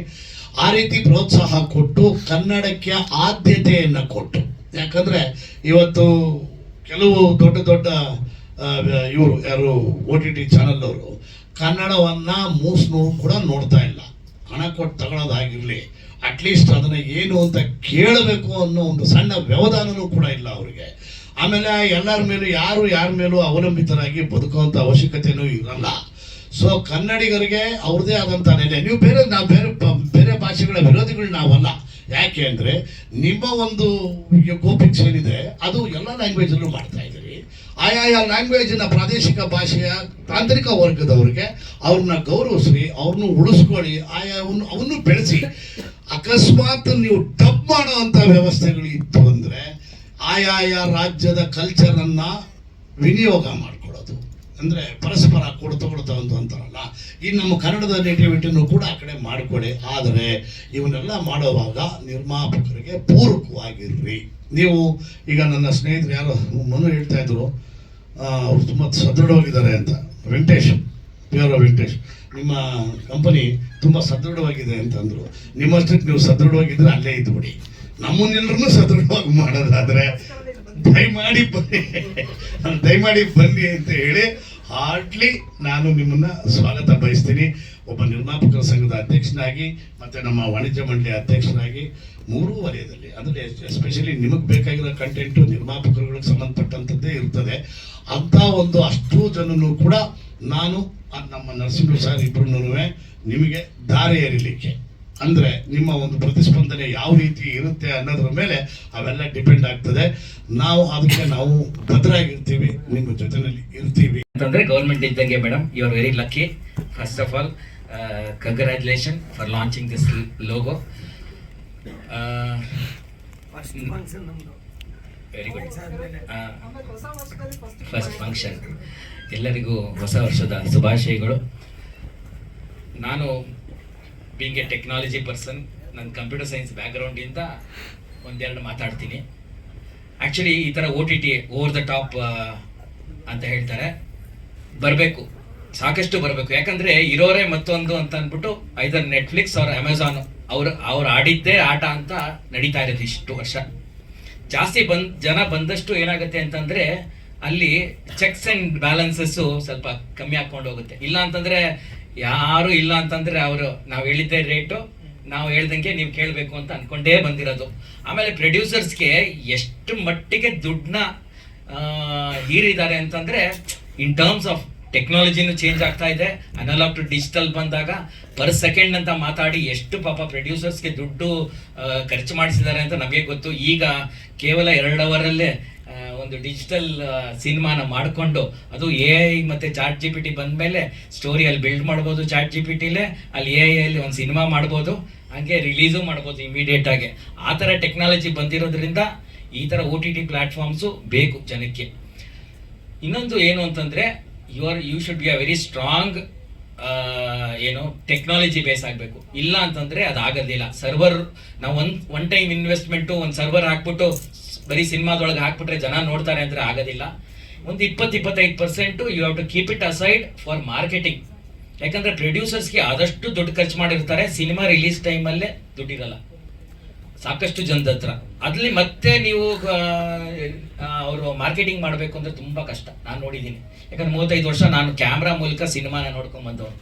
ಆ ರೀತಿ ಪ್ರೋತ್ಸಾಹ ಕೊಟ್ಟು ಕನ್ನಡಕ್ಕೆ ಆದ್ಯತೆಯನ್ನು ಕೊಟ್ಟು, ಯಾಕಂದರೆ ಇವತ್ತು ಕೆಲವು ದೊಡ್ಡ ದೊಡ್ಡ ಇವರು ಯಾರು, ಓ ಟಿ ಟಿ ಚಾನಲ್ ಅವರು ಕನ್ನಡವನ್ನು ಮೂಸ್ನು ಕೂಡ ನೋಡ್ತಾ ಇಲ್ಲ. ಹಣ ಕೊಟ್ಟು ತಗೊಳ್ಳೋದಾಗಿರಲಿ ಅಟ್ಲೀಸ್ಟ್ ಅದನ್ನು ಏನು ಅಂತ ಕೇಳಬೇಕು ಅನ್ನೋ ಒಂದು ಸಣ್ಣ ವ್ಯವಧಾನನೂ ಕೂಡ ಇಲ್ಲ ಅವರಿಗೆ. ಆಮೇಲೆ ಎಲ್ಲರ ಮೇಲೂ, ಯಾರು ಯಾರ ಮೇಲೂ ಅವಲಂಬಿತರಾಗಿ ಬದುಕುವಂಥ ಅವಶ್ಯಕತೆಯೂ ಇರಲ್ಲ. ಸೊ ಕನ್ನಡಿಗರಿಗೆ ಅವ್ರದ್ದೇ ಆದಂಥ ನೆಲೆ. ನೀವು ಬೇರೆ, ನಾವು ಬೇರೆ ಬೇರೆ ಭಾಷೆಗಳ ವಿರೋಧಿಗಳು ನಾವಲ್ಲ. ಯಾಕೆ ಅಂದರೆ, ನಿಮ್ಮ ಒಂದು ಗೋಪಿಕ್ಸ್ ಏನಿದೆ, ಅದು ಎಲ್ಲ ಲ್ಯಾಂಗ್ವೇಜಲ್ಲೂ ಮಾಡ್ತಾ ಇದ್ದೀರಿ. ಆಯಾಯ ಲ್ಯಾಂಗ್ವೇಜಿನ ಪ್ರಾದೇಶಿಕ ಭಾಷೆಯ ತಾಂತ್ರಿಕ ವರ್ಗದವ್ರಿಗೆ ಅವ್ರನ್ನ ಗೌರವಿಸ್ರಿ, ಅವ್ರನ್ನ ಉಳಿಸ್ಕೊಳ್ಳಿ, ಆಯಾ ಅವನ್ನು ಬೆಳೆಸಿ. ಅಕಸ್ಮಾತ್ ನೀವು ಡಬ್ ಮಾಡುವಂಥ ವ್ಯವಸ್ಥೆಗಳು ಇತ್ತು ಅಂದರೆ ಆಯಾಯ ರಾಜ್ಯದ ಕಲ್ಚರನ್ನು ವಿನಿಯೋಗ ಮಾಡ್ಕೊಳ್ಳೋದು. ಅಂದರೆ ಪರಸ್ಪರ ಕೊಡ್ತಾ ಕೊಡ್ತಾ ಅಂತ ಅಂತಾರಲ್ಲ. ಈ ನಮ್ಮ ಕನ್ನಡದ ನೇಟಿವಿಟಿನೂ ಕೂಡ ಆ ಕಡೆ ಮಾಡಿಕೊಳ್ಳಿ. ಆದರೆ ಇವನ್ನೆಲ್ಲ ಮಾಡುವಾಗ ನಿರ್ಮಾಪಕರಿಗೆ ಪೂರಕವಾಗಿರ್ರಿ. ನೀವು ಈಗ ನನ್ನ ಸ್ನೇಹಿತರು ಯಾರು ಮನು ಹೇಳ್ತಾ ಇದ್ರು ಅವ್ರು ತುಂಬ ಸದೃಢವಾಗಿದ್ದಾರೆ ಅಂತ. ವೆಂಕಟೇಶ್ ಪ್ಯೂರ್ ವೆಂಕಟೇಶ್, ನಿಮ್ಮ ಕಂಪನಿ ತುಂಬ ಸದೃಢವಾಗಿದೆ ಅಂತ ಅಂದರು. ನಿಮ್ಮಷ್ಟಕ್ಕೆ ನೀವು ಸದೃಢವಾಗಿದ್ದರೆ ಅಲ್ಲೇ ಬಿಡಿ ನಮ್ಮನ್ನೆಲ್ಲರನ್ನೂ ಸದೃಢವಾಗಿ ಮಾಡೋದಾದರೆ, ದಯಮಾಡಿ ಬನ್ನಿ. ದಯಮಾಡಿ ಬನ್ನಿ ಅಂತ ಹೇಳಿ ಹಾರ್ಡ್ಲಿ ನಾನು ನಿಮ್ಮನ್ನ ಸ್ವಾಗತ ಬಯಸ್ತೀನಿ. ಒಬ್ಬ ನಿರ್ಮಾಪಕರ ಸಂಘದ ಅಧ್ಯಕ್ಷನಾಗಿ, ಮತ್ತೆ ನಮ್ಮ ವಾಣಿಜ್ಯ ಮಂಡಳಿ ಅಧ್ಯಕ್ಷನಾಗಿ ಮೂರೂ ವಲಯದಲ್ಲಿ ಅಂದರೆ ಎಸ್ಪೆಷಲಿ ನಿಮಗೆ ಬೇಕಾಗಿರೋ ಕಂಟೆಂಟು ನಿರ್ಮಾಪಕರುಗಳಿಗೆ ಸಂಬಂಧಪಟ್ಟಂಥದ್ದೇ ಇರ್ತದೆ. ಅಂಥ ಒಂದು ಅಷ್ಟು ಜನನು ಕೂಡ ನಾನು, ನಮ್ಮ ನರಸಿಂಹ ಸರ್ ಇಬ್ಬರೂ ನಿಮಗೆ ದಾರಿ ಎರಿಲಿಕ್ಕೆ ಅಂದರೆ ನಿಮ್ಮ ಒಂದು ಪ್ರತಿಸ್ಪಂದನೆ ಯಾವ ರೀತಿ ಇರುತ್ತೆ ಅನ್ನೋದ್ರ ಮೇಲೆ ಅವೆಲ್ಲ ಡಿಪೆಂಡ್ ಆಗ್ತದೆ. ನಾವು ಅದಕ್ಕೆ ನಾವು ಭದ್ರಾಗಿರ್ತೀವಿ ನಿಮ್ಮ ಜೊತೆಯಲ್ಲಿ ಇರ್ತೀವಿ. ಅಂತಂದ್ರೆ ಗೌರ್ಮೆಂಟ್ ಇದ್ದಂಗೆ madam you are very lucky first of all congratulation for launching this logo very good first function ಎಲ್ಲರಿಗೂ ಹೊಸ ವರ್ಷದ ಶುಭಾಶಯಗಳು. ನಾನು ಬೀಂಗ್ ಎ ಟೆಕ್ನಾಲಜಿ ಪರ್ಸನ್ ನನ್ನ ಕಂಪ್ಯೂಟರ್ ಸೈನ್ಸ್ ಬ್ಯಾಕ್ಗ್ರೌಂಡಿಂದ ಒಂದೆರಡು ಮಾತಾಡ್ತೀನಿ. ಆ್ಯಕ್ಚುಲಿ ಈ ಥರ O T T over the top ಅಂತ ಹೇಳ್ತಾರೆ. ಬರಬೇಕು. ಸಾಕಷ್ಟು ಬರಬೇಕು. ಯಾಕಂದರೆ ಇರೋರೇ ಮತ್ತೊಂದು ಅಂತ ಅಂದ್ಬಿಟ್ಟು ಐದರ್ ನೆಟ್ಫ್ಲಿಕ್ಸ್ ಅವ್ರ ಅಮೆಝಾನು ಅವ್ರು ಅವ್ರು ಆಡಿದ್ದೇ ಆಟ ಅಂತ ನಡೀತಾ ಇರೋದು ಇಷ್ಟು ವರ್ಷ. ಜಾಸ್ತಿ ಬಂದ್, ಜನ ಬಂದಷ್ಟು ಏನಾಗುತ್ತೆ ಅಂತಂದರೆ ಅಲ್ಲಿ ಚೆಕ್ಸ್ ಆ್ಯಂಡ್ ಬ್ಯಾಲೆನ್ಸಸ್ಸು ಸ್ವಲ್ಪ ಕಮ್ಮಿ ಹಾಕ್ಕೊಂಡು ಹೋಗುತ್ತೆ. ಇಲ್ಲ ಅಂತಂದ್ರೆ ಯಾರು ಇಲ್ಲ ಅಂತಂದ್ರೆ ಅವರು ನಾವು ಹೇಳಿದ್ದೆ ರೇಟು, ನಾವು ಹೇಳ್ದಂಗೆ ನೀವು ಕೇಳಬೇಕು ಅಂತ ಅನ್ಕೊಂಡೇ ಬಂದಿರೋದು. ಆಮೇಲೆ ಪ್ರೊಡ್ಯೂಸರ್ಸ್ಗೆ ಎಷ್ಟು ಮಟ್ಟಿಗೆ ದುಡ್ಡನ್ನ ಹೀರಿದ್ದಾರೆ ಅಂತಂದ್ರೆ ಇನ್ ಟರ್ಮ್ಸ್ ಆಫ್ ಟೆಕ್ನಾಲಜಿನೂ ಚೇಂಜ್ ಆಗ್ತಾ ಇದೆ. ಅನಲಾಗ್ ಟು ಡಿಜಿಟಲ್ ಬಂದಾಗ ಪರ್ ಸೆಕೆಂಡ್ ಅಂತ ಮಾತಾಡಿ ಎಷ್ಟು ಪಾಪ ಪ್ರೊಡ್ಯೂಸರ್ಸ್ಗೆ ದುಡ್ಡು ಖರ್ಚು ಮಾಡಿಸಿದ್ದಾರೆ ಅಂತ ನಮಗೆ ಗೊತ್ತು. ಈಗ ಕೇವಲ ಎರಡು ಅವರಲ್ಲೇ ಒಂದು ಡಿಜಿಟಲ್ ಸಿನಿಮಾನ ಮಾಡಿಕೊಂಡು ಅದು ಎ ಐ ಮತ್ತು ಚಾಟ್ ಜಿ ಪಿ ಟಿ ಬಂದಮೇಲೆ ಸ್ಟೋರಿ ಅಲ್ಲಿ ಬಿಲ್ಡ್ ಮಾಡ್ಬೋದು ಚಾಟ್ ಜಿ ಪಿ ಟಿಲೇ ಅಲ್ಲಿ ಎ ಅಲ್ಲಿ ಒಂದು ಸಿನಿಮಾ ಮಾಡ್ಬೋದು, ಹಾಗೆ ರಿಲೀಸು ಮಾಡ್ಬೋದು ಇಮಿಡಿಯೇಟ್ ಆಗಿ. ಆ ಥರ ಟೆಕ್ನಾಲಜಿ ಬಂದಿರೋದ್ರಿಂದ ಈ ಥರ ಒ ಟಿ ಟಿ ಪ್ಲ್ಯಾಟ್ಫಾರ್ಮ್ಸು ಬೇಕು ಜನಕ್ಕೆ. ಇನ್ನೊಂದು ಏನು ಅಂತಂದರೆ you are you should be a very strong ಏನು ಟೆಕ್ನಾಲಜಿ ಬೇಸ್ ಆಗಬೇಕು. ಇಲ್ಲ ಅಂತಂದರೆ ಅದು ಆಗೋದಿಲ್ಲ. ಸರ್ವರ್ ನಾವು ಒನ್ ಒನ್ ಟೈಮ್ ಇನ್ವೆಸ್ಟ್ಮೆಂಟು ಒಂದು ಸರ್ವರ್ ಹಾಕ್ಬಿಟ್ಟು ಬರೀ ಸಿನಿಮಾದೊಳಗೆ ಹಾಕ್ಬಿಟ್ರೆ ಜನ ನೋಡ್ತಾರೆ ಅಂದ್ರೆ ಆಗೋದಿಲ್ಲ. ಒಂದು ಇಪ್ಪತ್ತು ಇಪ್ಪತ್ತೈದು percent you have to keep it aside for marketing ಯಾಕಂದ್ರೆ ಪ್ರೊಡ್ಯೂಸರ್ಸ್ಗೆ ಆದಷ್ಟು ದುಡ್ಡು ಖರ್ಚು ಮಾಡಿರ್ತಾರೆ, ಸಿನಿಮಾ ರಿಲೀಸ್ ಟೈಮಲ್ಲೇ ದುಡ್ಡಿರಲ್ಲ. ಸಾಕಷ್ಟು ಜನದ ಹತ್ರ. ಅಲ್ಲಿ ಮತ್ತೆ ನೀವು ಅವರು ಮಾರ್ಕೆಟಿಂಗ್ ಮಾಡಬೇಕು ಅಂದ್ರೆ ತುಂಬಾ ಕಷ್ಟ. ನಾನು ನೋಡಿದ್ದೀನಿ. ಯಾಕಂದ್ರೆ ಮೂವತ್ತೈದು ವರ್ಷ ನಾನು ಕ್ಯಾಮ್ರಾ ಮೂಲಕ ಸಿನಿಮಾನ ನೋಡ್ಕೊಂಡ್ ಬಂದವನು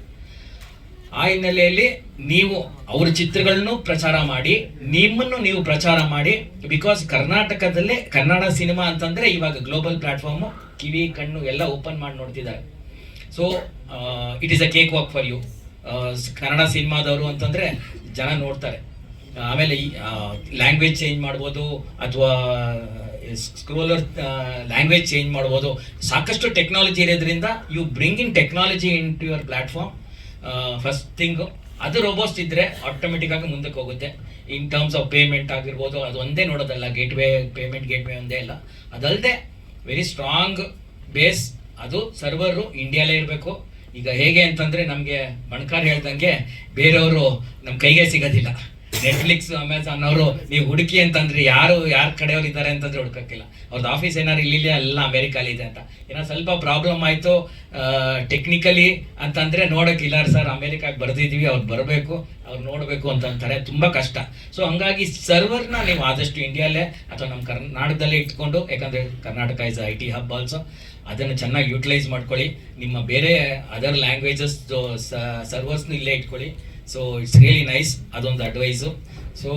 ಆ ಹಿನ್ನೆಲೆಯಲ್ಲಿ ನೀವು ಅವರ ಚಿತ್ರಗಳನ್ನು ಪ್ರಚಾರ ಮಾಡಿ, ನಿಮ್ಮನ್ನು ನೀವು ಪ್ರಚಾರ ಮಾಡಿ ಬಿಕಾಸ್ ಕರ್ನಾಟಕದಲ್ಲೇ ಕನ್ನಡ ಸಿನಿಮಾ ಅಂತಂದ್ರೆ ಇವಾಗ ಗ್ಲೋಬಲ್ ಪ್ಲಾಟ್ಫಾರ್ಮು ಕಿವಿ, ಕಣ್ಣು ಎಲ್ಲ ಓಪನ್ ಮಾಡಿ ನೋಡ್ತಿದ್ದಾರೆ. So it is a cake walk for you Kannada ಸಿನಿಮಾದವರು ಅಂತಂದ್ರೆ ಜನ ನೋಡ್ತಾರೆ. ಆಮೇಲೆ ಲ್ಯಾಂಗ್ವೇಜ್ ಚೇಂಜ್ ಮಾಡ್ಬೋದು, ಅಥವಾ ಸ್ಕ್ರೋಲರ್ ಲ್ಯಾಂಗ್ವೇಜ್ ಚೇಂಜ್ ಮಾಡ್ಬೋದು. ಸಾಕಷ್ಟು ಟೆಕ್ನಾಲಜಿ ಇರೋದ್ರಿಂದ you bring in technology in to your platform first thing ಅದು ರೋಬೋಸ್ಟ್ ಇದ್ದರೆ ಆಟೋಮೆಟಿಕ್ ಆಗಿ ಮುಂದಕ್ಕೆ ಹೋಗುತ್ತೆ. ಇನ್ ಟರ್ಮ್ಸ್ ಆಫ್ ಪೇಮೆಂಟ್ ಆಗಿರ್ಬೋದು, ಅದು ಒಂದೇ ನೋಡೋದಲ್ಲ gateway payment gateway ಒಂದೇ ಅಲ್ಲ. ಅದಲ್ಲದೆ ವೆರಿ ಸ್ಟ್ರಾಂಗ್ ಬೇಸ್ ಅದು ಸರ್ವರು ಇಂಡಿಯಾಲೇ ಇರಬೇಕು. ಈಗ ಹೇಗೆ ಅಂತಂದ್ರೆ ನಮಗೆ ಮಣ್ಕಾರ್ ಹೇಳ್ದಂಗೆ ಬೇರೆಯವರು ನಮ್ಮ ಕೈಗೆ ಸಿಗೋದಿಲ್ಲ. ನೆಟ್ಫ್ಲಿಕ್ಸ್ ಅಮೆಝಾನ್ ಅವರು ನೀವು ಹುಡುಕಿ ಅಂತಂದ್ರೆ ಯಾರು, ಯಾರ ಕಡೆಯವ್ರು ಇದ್ದಾರೆ ಅಂತಂದ್ರೆ ಹುಡುಕಕ್ಕಿಲ್ಲ. ಅವ್ರದ್ದು ಆಫೀಸ್ ಏನಾದ್ರು ಇಲ್ಲಿ ಎಲ್ಲ ಅಮೆರಿಕಲ್ಲಿ ಇದೆ ಅಂತ. ಏನೋ ಸ್ವಲ್ಪ ಪ್ರಾಬ್ಲಮ್ ಆಯಿತು ಟೆಕ್ನಿಕಲಿ ಅಂತಂದ್ರೆ ನೋಡೋಕ್ಕಿಲ್ಲ ಸರ್. ಅಮೆರಿಕಾಗೆ ಬರೆದಿದ್ದೀವಿ, ಅವ್ರು ಬರಬೇಕು, ಅವ್ರು ನೋಡಬೇಕು ಅಂತ ಅಂತಾರೆ ತುಂಬ ಕಷ್ಟ. ಸೊ ಹಂಗಾಗಿ ಸರ್ವರ್ನ ನೀವು ಆದಷ್ಟು ಇಂಡಿಯಾಲೇ ಅಥವಾ ನಮ್ಮ ಕರ್ನಾಟಕದಲ್ಲೇ ಇಟ್ಕೊಂಡು, ಯಾಕಂದರೆ Karnataka is I T hub also ಅದನ್ನು ಚೆನ್ನಾಗಿ ಯೂಟಿಲೈಸ್ ಮಾಡ್ಕೊಳ್ಳಿ. ನಿಮ್ಮ ಬೇರೆ ಅದರ್ ಲ್ಯಾಂಗ್ವೇಜಸ್ ಸರ್ವರ್ಸ್ನು ಇಲ್ಲೇ ಇಟ್ಕೊಳ್ಳಿ. ಸೊ ಇಟ್ಸ್ ರಿಯಲಿ ನೈಸ್ ಅದೊಂದು ಅಡ್ವೈಸು ಸೊ